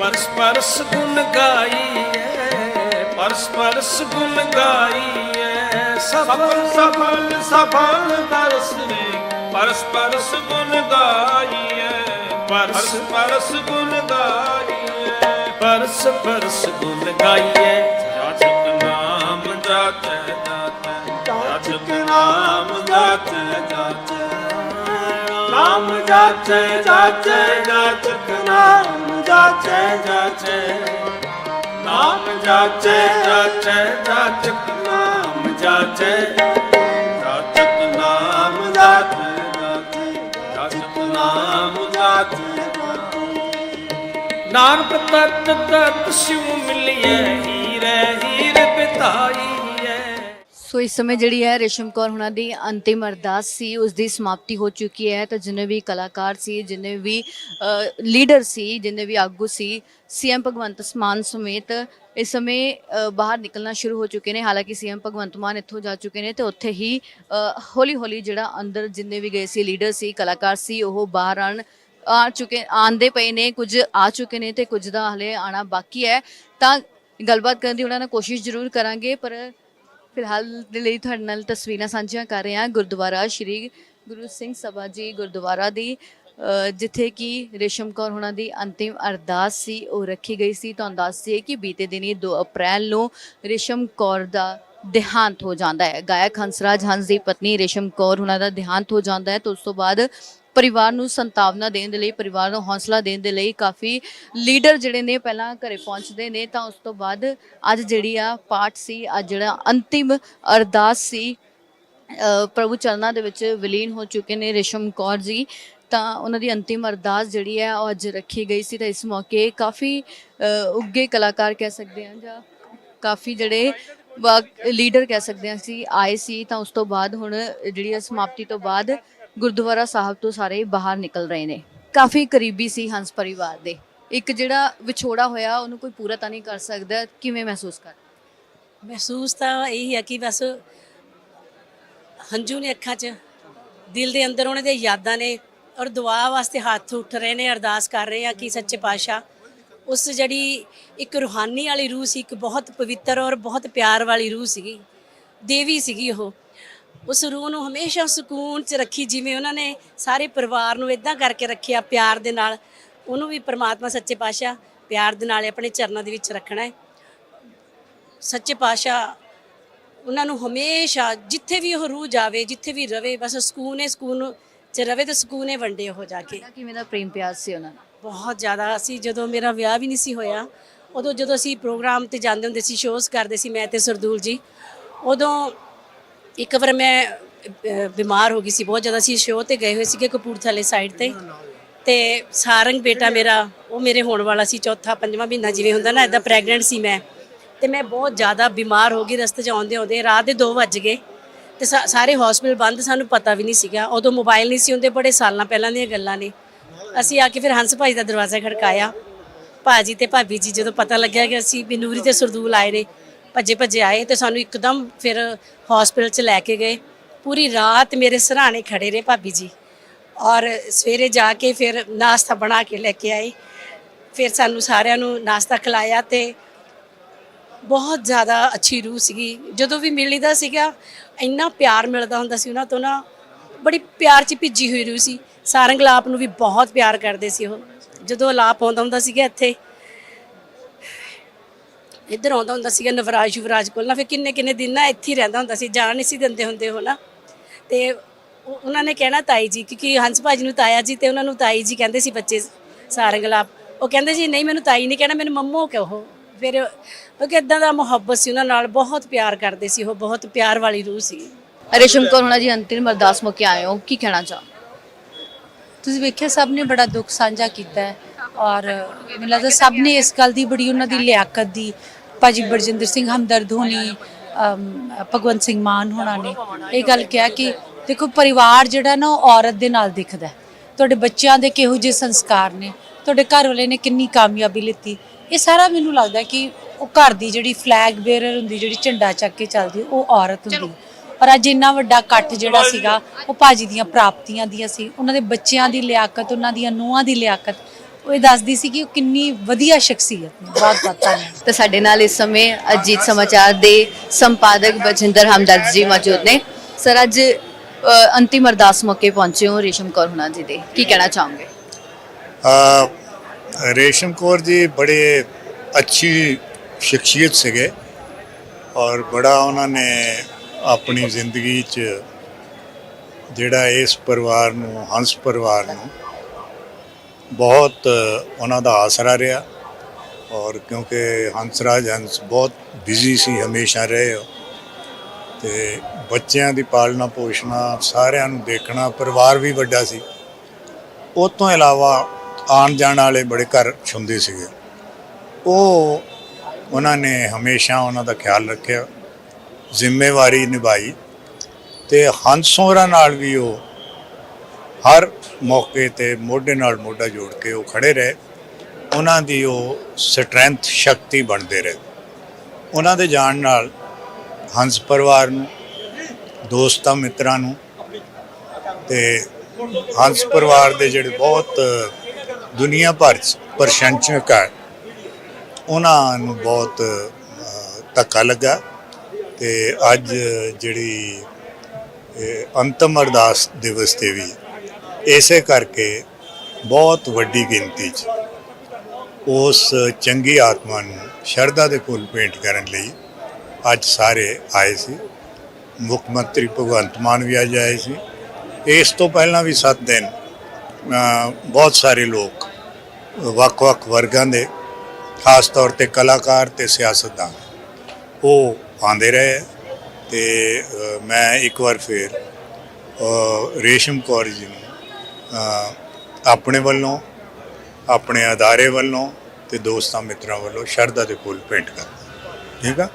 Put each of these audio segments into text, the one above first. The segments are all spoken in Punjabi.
ਪਰਸ ਪਰਸ ਗੁਣ ਗਾਈਐ ਪਰਸ ਪਰਸ ਗੁਣ ਗਾਈਐ ਸਫਲ ਸਫਲ ਸਫਲ ਦਰਸ ਪਰਸ ਪਰਸ ਗੁਣ ਗਾਈਐ ਪਰਸ ਪਰਸ ਗੁਣ ਗਾਈਐ ਪਰਸ ਪਰਸ ਗੁਣ ਗਾਈਐ ਜਾਚਕ ਨਾਮ ਜਾਚੈ ਜਾਚੈ ਜਾਚਕ ਨਾਮ ਜਾਚੈ ਜਾਚੈ। ਨਾਮ ਜਾਚੈ ਜਾਚੈ, ਜਾਚਕ ਨਾਮ ਜਾਚੈ ਜਾਚੈ, ਨਾਮ ਜਾਚੈ ਜਾਚੈ, ਜਾਚਕ ਨਾਮ ਜਾਚੈ, ਜਾਚਕ ਨਾਮ ਜਾਚੈ ਜਾਚੈ, ਜਾਚਕ ਨਾਮ ਜਾਚੈ। ਨਾਨਕ ਤਤ ਤਤ ਸਿਉ ਮਿਲਿਐ ਸੋ ਇਸ ਸਮੇਂ ਜਿਹੜੀ ਹੈ ਰੇਸ਼ਮ ਕੌਰ ਹੁਣਾਂ ਦੀ ਅੰਤਿਮ ਅਰਦਾਸ ਸੀ ਉਸ ਦੀ ਸਮਾਪਤੀ ਹੋ ਚੁੱਕੀ ਹੈ। ਤਾਂ ਜਿੰਨੇ ਵੀ ਕਲਾਕਾਰ ਸੀ, ਜਿੰਨੇ ਵੀ ਲੀਡਰ ਸੀ, ਜਿੰਨੇ ਵੀ ਆਗੂ ਸੀ ਸੀਐਮ ਭਗਵੰਤ ਮਾਨ ਸਮੇਤ ਇਸ ਸਮੇਂ ਬਾਹਰ ਨਿਕਲਣਾ ਸ਼ੁਰੂ ਹੋ ਚੁੱਕੇ ਨੇ। ਹਾਲਾਂਕਿ ਸੀਐਮ ਭਗਵੰਤ ਮਾਨ ਇੱਥੋਂ ਜਾ ਚੁੱਕੇ ਨੇ ਤੇ ਉੱਥੇ ਹੀ ਹੌਲੀ ਹੌਲੀ ਜਿਹੜਾ ਅੰਦਰ ਜਿੰਨੇ ਵੀ ਗਏ ਸੀ, ਲੀਡਰ ਸੀ, ਕਲਾਕਾਰ ਸੀ, ਉਹ ਬਾਹਰ ਆਣ, ਆ ਚੁੱਕੇ ਆਂਦੇ ਪਏ ਨੇ, ਕੁਝ ਆ ਚੁੱਕੇ ਨੇ ਤੇ ਕੁਝ ਦਾ ਹਲੇ ਆਣਾ ਬਾਕੀ ਹੈ। ਤਾਂ ਗੱਲਬਾਤ ਕਰਨ ਦੀ ਉਹਨਾਂ ਨਾਲ ਕੋਸ਼ਿਸ਼ ਜ਼ਰੂਰ ਕਰਾਂਗੇ, ਪਰ ਫਿਲਹਾਲ ਦੇ ਲਈ ਤੁਹਾਡੇ ਨਾਲ ਤਸਵੀਰਾਂ ਸਾਂਝੀਆਂ ਕਰ ਰਹੇ ਹਾਂ। ਗੁਰਦੁਆਰਾ ਸ਼੍ਰੀ ਗੁਰੂ ਸਿੰਘ ਸਭਾ ਜੀ ਗੁਰਦੁਆਰਾ ਦੀ ਜਿੱਥੇ ਕਿ ਰੇਸ਼ਮ ਕੌਰ ਹੁਣਾਂ ਦੀ ਅੰਤਿਮ ਅਰਦਾਸ ਸੀ, ਉਹ ਰੱਖੀ ਗਈ ਸੀ। ਤੁਹਾਨੂੰ ਦੱਸ ਦਈਏ ਕਿ ਬੀਤੇ ਦਿਨੀ 2 ਅਪ੍ਰੈਲ ਨੂੰ ਰੇਸ਼ਮ ਕੌਰ ਦਾ ਦੇਹਾਂਤ ਹੋ ਜਾਂਦਾ ਹੈ। ਗਾਇਕ ਹੰਸਰਾਜ ਹੰਸ ਦੀ ਪਤਨੀ ਰੇਸ਼ਮ ਕੌਰ ਉਹਨਾਂ ਦਾ ਦੇਹਾਂਤ ਹੋ ਜਾਂਦਾ ਹੈ। ਤੇ ਉਸ ਤੋਂ ਬਾਅਦ ਪਰਿਵਾਰ ਨੂੰ ਸੰਤਾਵਨਾ ਦੇਣ ਦੇ ਲਈ ਪਰਿਵਾਰ ਨੂੰ ਹੌਸਲਾ ਦੇਣ ਦੇ ਲਈ ਕਾਫੀ ਲੀਡਰ ਜਿਹੜੇ ਨੇ ਪਹਿਲਾਂ ਘਰੇ ਪਹੁੰਚਦੇ ਨੇ ਤਾਂ ਉਸ ਤੋਂ ਬਾਅਦ ਅੱਜ ਜਿਹੜੀ ਆ ਪਾਠ ਸੀ ਅੱਜ ਜਿਹੜਾ ਅੰਤਿਮ ਅਰਦਾਸ ਸੀ ਪ੍ਰਭੂ ਚਰਨਾਂ ਦੇ ਵਿੱਚ ਵਿਲੀਨ ਹੋ ਚੁੱਕੇ ਨੇ ਰੇਸ਼ਮ ਕੌਰ ਜੀ। ਤਾਂ ਉਹਨਾਂ ਦੀ ਅੰਤਿਮ ਅਰਦਾਸ ਜਿਹੜੀ ਹੈ ਉਹ ਅੱਜ ਰੱਖੀ ਗਈ ਸੀ। ਤਾਂ ਇਸ ਮੌਕੇ ਕਾਫੀ ਅ, ਉੱਗੇ ਕਲਾਕਾਰ ਕਹਿ ਸਕਦੇ ਹਾਂ ਜਾਂ ਕਾਫੀ ਜਿਹੜੇ ਲੀਡਰ ਕਹਿ ਸਕਦੇ ਹਾਂ ਸੀ ਆਏ ਸੀ। ਤਾਂ ਉਸ ਤੋਂ ਬਾਅਦ ਹੁਣ ਜਿਹੜੀ ਹੈ ਸਮਾਪਤੀ ਤੋਂ ਬਾਅਦ ਗੁਰਦੁਆਰਾ ਸਾਹਿਬ ਤੋਂ ਸਾਰੇ ਬਾਹਰ ਨਿਕਲ ਰਹੇ ਨੇ। ਕਾਫੀ ਕਰੀਬੀ ਸੀ ਹੰਸ ਪਰਿਵਾਰ ਦੇ। ਇੱਕ ਜਿਹੜਾ ਵਿਛੋੜਾ ਹੋਇਆ, ਉਹਨੂੰ ਕੋਈ ਪੂਰਾ ਤਾਂ ਨਹੀਂ ਕਰ ਸਕਦਾ। ਕਿਵੇਂ ਮਹਿਸੂਸ ਕਰ? ਮਹਿਸੂਸ ਤਾਂ ਇਹੀ ਹੈ ਕਿ ਬਸ ਹੰਝੂ ਨੇ ਅੱਖਾਂ 'ਚ, ਦਿਲ ਦੇ ਅੰਦਰ ਉਹਨਾਂ ਦੇ ਯਾਦਾਂ ਨੇ ਔਰ ਦੁਆ ਵਾਸਤੇ ਹੱਥ ਉੱਠ ਰਹੇ ਨੇ, ਅਰਦਾਸ ਕਰ ਰਹੇ ਆ ਕਿ ਸੱਚੇ ਪਾਤਸ਼ਾਹ ਉਸ ਜਿਹੜੀ ਇੱਕ ਰੂਹਾਨੀ ਵਾਲੀ ਰੂਹ ਸੀ, ਇੱਕ ਬਹੁਤ ਪਵਿੱਤਰ ਔਰ ਬਹੁਤ ਪਿਆਰ ਵਾਲੀ ਰੂਹ ਸੀਗੀ, ਦੇਵੀ ਸੀਗੀ ਉਹ। ਉਸ ਰੂਹ ਨੂੰ ਹਮੇਸ਼ਾ ਸਕੂਨ 'ਚ ਰੱਖੀ ਜਿਵੇਂ ਉਹਨਾਂ ਨੇ ਸਾਰੇ ਪਰਿਵਾਰ ਨੂੰ ਇਦਾਂ ਕਰਕੇ ਰੱਖਿਆ ਪਿਆਰ ਦੇ ਨਾਲ। ਉਹਨੂੰ ਵੀ ਪ੍ਰਮਾਤਮਾ ਸੱਚੇ ਪਾਤਸ਼ਾਹ ਪਿਆਰ ਦੇ ਨਾਲ ਆਪਣੇ ਚਰਨਾਂ ਦੇ ਵਿੱਚ ਰੱਖਣਾ ਹੈ। ਸੱਚੇ ਪਾਤਸ਼ਾਹ ਉਹਨਾਂ ਨੂੰ ਹਮੇਸ਼ਾ ਜਿੱਥੇ ਵੀ ਉਹ ਰੂਹ ਜਾਵੇ ਜਿੱਥੇ ਵੀ ਰਵੇ ਬਸ ਸਕੂਨ ਹੈ ਸਕੂਨ ਚ ਰਵੇ ਤੇ ਸਕੂਨ ਹੈ ਵੰਡੇ ਉਹ ਜਾ ਕੇ। ਕਿਵੇਂ ਦਾ ਪ੍ਰੇਮ ਪਿਆਰ ਸੀ ਉਹਨਾਂ ਨਾਲ? ਬਹੁਤ ਜ਼ਿਆਦਾ ਅਸੀਂ ਜਦੋਂ ਮੇਰਾ ਵਿਆਹ ਵੀ ਨਹੀਂ ਸੀ ਹੋਇਆ ਉਦੋਂ ਜਦੋਂ ਅਸੀਂ ਪ੍ਰੋਗਰਾਮ ਤੇ ਜਾਂਦੇ ਹੁੰਦੇ ਸੀ ਸ਼ੋਜ਼ ਕਰਦੇ ਸੀ ਮੈਂ ਤੇ ਸਰਦੂਲ ਜੀ ਉਦੋਂ ਇੱਕ ਵਾਰ ਮੈਂ ਅਹ, ਬਿਮਾਰ ਹੋ ਗਈ ਸੀ ਬਹੁਤ ਜ਼ਿਆਦਾ ਸੀ ਸ਼ੋਅ ਤੇ ਗਏ ਹੋਏ ਸੀਗੇ ਕਪੂਰਥਲੇ ਸਾਈਡ ਤੇ। ਤੇ ਸਾਰੰਗ ਬੇਟਾ ਮੇਰਾ ਉਹ ਮੇਰੇ ਹੋਣ ਵਾਲਾ ਸੀ ਚੌਥਾ ਪੰਜਵਾਂ ਮਹੀਨਾ ਜਿਵੇਂ ਹੁੰਦਾ ਨਾ ਇਦਾਂ ਪ੍ਰੈਗਨੈਂਟ ਸੀ ਮੈਂ। ਤੇ ਮੈਂ ਬਹੁਤ ਜ਼ਿਆਦਾ ਬਿਮਾਰ ਹੋ ਗਈ ਰਸਤੇ 'ਚ ਆਉਂਦੇ ਆਉਂਦੇ ਰਾਤ ਦੇ 2 ਵੱਜ ਗਏ। ਤੇ ਸਾ- ਸਾਰੇ ਹਸਪੀਟਲ ਬੰਦ ਸਾਨੂੰ ਪਤਾ ਵੀ ਨਹੀਂ ਸੀਗਾ। ਉਦੋਂ ਮੋਬਾਈਲ ਨਹੀਂ ਸੀ ਹੁੰਦੇ ਬੜੇ ਸਾਲਾਂ ਪਹਿਲਾਂ ਦੀਆਂ ਗੱਲਾਂ ਨੇ। ਅਸੀਂ ਆ ਕੇ ਫਿਰ ਹੰਸ ਭਾਈ ਦਾ ਦਰਵਾਜ਼ਾ ਖੜਕਾਇਆ। ਭਾਜੀ ਤੇ ਭਾਬੀ ਜੀ ਜਦੋਂ ਪਤਾ ਲੱਗਿਆ ਕਿ ਅਸੀਂ ਬਿਨੂਰੀ ਨੂਰੀ ਤੇ ਸਰਦੂਲ ਆਏ ਨੇ ਭੱਜੇ ਭੱਜੇ ਆਏ ਤੇ ਸਾਨੂੰ ਇੱਕਦਮ ਫਿਰ ਹਸਪੀਟਲ 'ਚ ਲੈ ਕੇ ਗਏ। ਪੂਰੀ ਰਾਤ ਮੇਰੇ ਸਰਾਣੇ ਖੜੇ ਰਹੇ ਭਾਬੀ ਜੀ। ਔਰ ਸਵੇਰੇ ਜਾ ਕੇ ਫਿਰ ਨਾਸ਼ਤਾ ਬਣਾ ਕੇ ਲੈ ਕੇ ਆਏ। ਫਿਰ ਸਾਨੂੰ ਸਾਰਿਆਂ ਨੂੰ ਨਾਸ਼ਤਾ ਖਿਲਾਇਆ ਤੇ ਬਹੁਤ ਜ਼ਿਆਦਾ ਅੱਛੀ ਰੂਹ ਸੀਗੀ। ਜਦੋਂ ਵੀ ਮਿਲੀਦਾ ਸੀਗਾ, ਇੰਨਾ ਪਿਆਰ ਮਿਲਦਾ ਹੁੰਦਾ ਸੀ ਉਹਨਾਂ ਤੋਂ ਨਾ। ਬੜੀ ਪਿਆਰ 'ਚ ਭਿੱਜੀ ਹੋਈ ਰੂਹ ਸੀ। ਸਾਰੰਗ ਲਾਪ ਨੂੰ ਵੀ ਬਹੁਤ ਪਿਆਰ ਕਰਦੇ ਸੀ ਉਹ। ਜਦੋਂ ਲਾਪ ਆਉਂਦਾ ਹੁੰਦਾ ਸੀਗਾ ਇੱਥੇ ਇੱਧਰ ਆਉਂਦਾ ਹੁੰਦਾ ਸੀਗਾ ਨਵਰਾਜ ਯੁਵਰਾਜ ਕੋਲ, ਨਾ ਫਿਰ ਕਿੰਨੇ ਕਿੰਨੇ ਦਿਨ ਨਾ ਇੱਥੇ ਹੀ ਰਹਿੰਦਾ ਹੁੰਦਾ ਸੀ ਜਾਣ ਨਹੀਂ ਸੀ ਦਿੰਦੇ ਹੁੰਦੇ ਉਹ ਨਾ। ਤੇ ਉਹ- ਉਹਨਾਂ ਨੇ ਕਹਿਣਾ ਤਾਈ ਜੀ, ਕਿਉਂਕਿ ਹੰਸ ਭਾਜੀ ਨੂੰ ਤਾਇਆ ਜੀ ਤੇ ਉਹਨਾਂ ਨੂੰ ਤਾਈ ਜੀ ਕਹਿੰਦੇ ਸੀ ਬੱਚੇ ਸਾਰੰਗ ਉਹ ਕਹਿੰਦੇ ਜੀ, ਨਹੀਂ, ਮੈਨੂੰ ਤਾਈ ਨਹੀਂ ਕਹਿਣਾ, ਮੈਨੂੰ ਮੰਮੋ ਕਹੋ। ਫਿਰ ਕਿਉਂਕਿ ਇਦਾਂ ਦਾ ਮੁਹੱਬਤ ਸੀ, ਉਹਨਾਂ ਨਾਲ ਬਹੁਤ ਪਿਆਰ ਕਰਦੇ ਸੀ, ਉਹ ਬਹੁਤ ਪਿਆਰ ਵਾਲੀ ਰੂਹ ਸੀ। ਰੇਸ਼ਮ ਕੌਰ ਹੁਣਾਂ ਦੀ ਅੰਤਿਮ ਅਰਦਾਸ ਮੌਕੇ ਆਏ ਹੋ, ਕੀ ਕਹਿਣਾ ਚਾਹੋ? ਤੁਸੀਂ ਵੇਖਿਆ, ਸਭ ਨੇ ਬੜਾ ਦੁੱਖ ਸਾਂਝਾ ਕੀਤਾ ਹੈ ਔਰ ਮੈਨੂੰ ਲੱਗਦਾ ਸਭ ਨੇ ਇਸ ਗੱਲ ਦੀ ਬੜੀ ਉਹਨਾਂ ਦੀ ਲਿਆਕਤ ਦੀ ਭਾਜੀ ਬਰਜਿੰਦਰ ਸਿੰਘ ਹਮਦਰਦ ਹੋਣੀ ਭਗਵੰਤ ਸਿੰਘ ਮਾਨ ਹੋਣਾ ਨੇ, ਇਹ ਗੱਲ ਕਿਹਾ ਕਿ ਦੇਖੋ ਪਰਿਵਾਰ ਜਿਹੜਾ ਨਾ ਉਹ ਔਰਤ ਦੇ ਨਾਲ ਦਿਖਦਾ ਤੁਹਾਡੇ ਬੱਚਿਆਂ ਦੇ ਕਿਹੋ ਜਿਹੇ ਸੰਸਕਾਰ ਨੇ, ਤੁਹਾਡੇ ਘਰ ਵਾਲੇ ਨੇ ਕਿੰਨੀ ਕਾਮਯਾਬੀ ਲਿੱਤੀ, ਇਹ ਸਾਰਾ ਮੈਨੂੰ ਲੱਗਦਾ ਕਿ ਉਹ ਘਰ ਦੀ ਜਿਹੜੀ ਫਲੈਗ ਬੇਅਰਰ ਹੁੰਦੀ, ਜਿਹੜੀ ਝੰਡਾ ਚੱਕ ਕੇ ਚੱਲਦੀ, ਉਹ ਔਰਤ ਹੁੰਦੀ ਪਰ ਅੱਜ ਇੰਨਾ ਵੱਡਾ ਇਕੱਠ ਜਿਹੜਾ ਸੀਗਾ, ਉਹ ਭਾਜੀ ਦੀਆਂ ਪ੍ਰਾਪਤੀਆਂ ਦੀਆਂ ਸੀ, ਉਹਨਾਂ ਦੇ ਬੱਚਿਆਂ ਦੀ ਲਿਆਕਤ, ਉਹਨਾਂ ਦੀਆਂ ਨੂੰਹਾਂ ਦੀ ਲਿਆਕਤ ਉਹ ਇਹ ਦੱਸਦੀ ਸੀ ਕਿ ਉਹ ਕਿੰਨੀ ਵਧੀਆ ਸ਼ਖਸੀਅਤ ਨੇ। ਬਹੁਤ ਬਹੁਤ ਧੰਨਵਾਦ। ਤਾਂ ਸਾਡੇ ਨਾਲ ਇਸ ਸਮੇਂ ਅਜੀਤ ਸਮਾਚਾਰ ਦੇ ਸੰਪਾਦਕ ਬਜਿੰਦਰ ਹਮਦਰਦ ਜੀ ਮੌਜੂਦ ਨੇ। ਸਰ ਅੱਜ ਅ, ਅੰਤਿਮ ਅਰਦਾਸ ਮੌਕੇ ਪਹੁੰਚੇ ਹੋ ਰੇਸ਼ਮ ਕੌਰ ਹੁਣਾਂ ਜੀ ਦੇ। ਕੀ ਕਹਿਣਾ ਚਾਹੋਗੇ? ਆ ਰੇਸ਼ਮ ਕੌਰ ਜੀ ਬੜੇ ਅੱਛੀ ਸ਼ਖਸੀਅਤ ਸੀਗੇ ਔਰ ਬੜਾ ਉਹਨਾਂ ਨੇ ਆਪਣੀ ਜ਼ਿੰਦਗੀ 'ਚ ਜਿਹੜਾ ਇਸ ਪਰਿਵਾਰ ਨੂੰ ਹੰਸ ਪਰਿਵਾਰ ਨੂੰ ਬਹੁਤ ਉਹਨਾਂ ਦਾ ਆਸਰਾ ਰਿਹਾ ਔਰ ਕਿਉਂਕਿ ਹੰਸਰਾਜ ਹੰਸ ਬਹੁਤ ਬਿਜ਼ੀ ਸੀ, ਹਮੇਸ਼ਾ ਰਹੇ ਹੋ ਤੇ ਬੱਚਿਆਂ ਦੀ ਪਾਲਣਾ ਪੋਸ਼ਣਾ, ਸਾਰਿਆਂ ਨੂੰ ਦੇਖਣਾ, ਪਰਿਵਾਰ ਵੀ ਵੱਡਾ ਸੀ। ਉਹ ਤੋਂ ਇਲਾਵਾ ਆਉਣ ਜਾਣ ਵਾਲੇ ਬੜੇ ਘਰ ਛੁੰਦੇ ਸੀਗੇ। ਉਹ ਉਹਨਾਂ ਨੇ ਹਮੇਸ਼ਾ ਉਹਨਾਂ ਦਾ ਖਿਆਲ ਰੱਖਿਆ, ਜ਼ਿੰਮੇਵਾਰੀ ਨਿਭਾਈ ਤੇ ਹੰਸੋਰਾ ਨਾਲ ਵੀ ਉਹ ਹਰ ਮੌਕੇ ਤੇ ਮੋਢੇ ਨਾਲ ਮੋਢਾ ਜੋੜ ਕੇ ਉਹ ਖੜੇ ਰਹੇ। ਉਹਨਾਂ ਦੀ ਉਹ ਸਟਰੈਂਥ, ਸ਼ਕਤੀ ਬਣਦੇ ਰਹੇ। ਉਹਨਾਂ ਦੇ ਜਾਣ ਨਾਲ ਹੰਸ ਪਰਿਵਾਰ ਨੂੰ, ਦੋਸਤਾਂ ਮਿੱਤਰਾਂ ਨੂੰ ਤੇ ਹੰਸ ਪਰਿਵਾਰ ਦੇ ਜਿਹੜੇ ਬਹੁਤ ਦੁਨੀਆ ਭਰ ਚ ਪ੍ਰਸ਼ੰਸਕ ਹੈ, ਉਹਨਾਂ ਨੂੰ ਬਹੁਤ ਧੱਕਾ ਲੱਗਾ ਤੇ ਅੱਜ ਜਿਹੜੀ ਅੰਤਮ ਅਰਦਾਸ ਦਿਵਸ ਤੇ ਵੀ ਇਸੇ ਕਰਕੇ ਬਹੁਤ ਵੱਡੀ ਗਿਣਤੀ 'ਚ ਉਸ ਚੰਗੀ ਆਤਮਾ ਨੂੰ ਸ਼ਰਧਾ ਦੇ ਫੁੱਲ ਭੇਂਟ ਕਰਨ ਲਈ ਅੱਜ ਸਾਰੇ ਆਏ ਸੀ। ਮੁੱਖ ਮੰਤਰੀ ਭਗਵੰਤ ਮਾਨ ਵੀ ਅੱਜ ਆਏ ਸੀ। ਇਸ ਤੋਂ ਪਹਿਲਾਂ ਵੀ 7 ਦਿਨ ਬਹੁਤ ਸਾਰੇ ਲੋਕ ਵੱਖ-ਵੱਖ ਵਰਗਾਂ ਦੇ, ਖਾਸ ਤੌਰ ਤੇ ਕਲਾਕਾਰ ਤੇ ਸਿਆਸਤਦਾਨ, ਉਹ ਆਉਂਦੇ ਰਹੇ। ਹੈ ਤੇ ਮੈਂ ਇੱਕ ਵਾਰ ਫੇਰ ਰੇਸ਼ਮ ਕੌਰ ਜੀ ਨੂੰ ਆਪਣੇ ਵੱਲੋਂ, ਆਪਣੇ ਅਦਾਰੇ ਵੱਲੋਂ ਤੇ ਦੋਸਤਾਂ ਮਿੱਤਰਾਂ ਵੱਲੋਂ ਸ਼ਰਧਾ ਦੇ ਫੁੱਲ ਭੇਂਟ ਕਰਦਾ ਠੀਕ ਆ?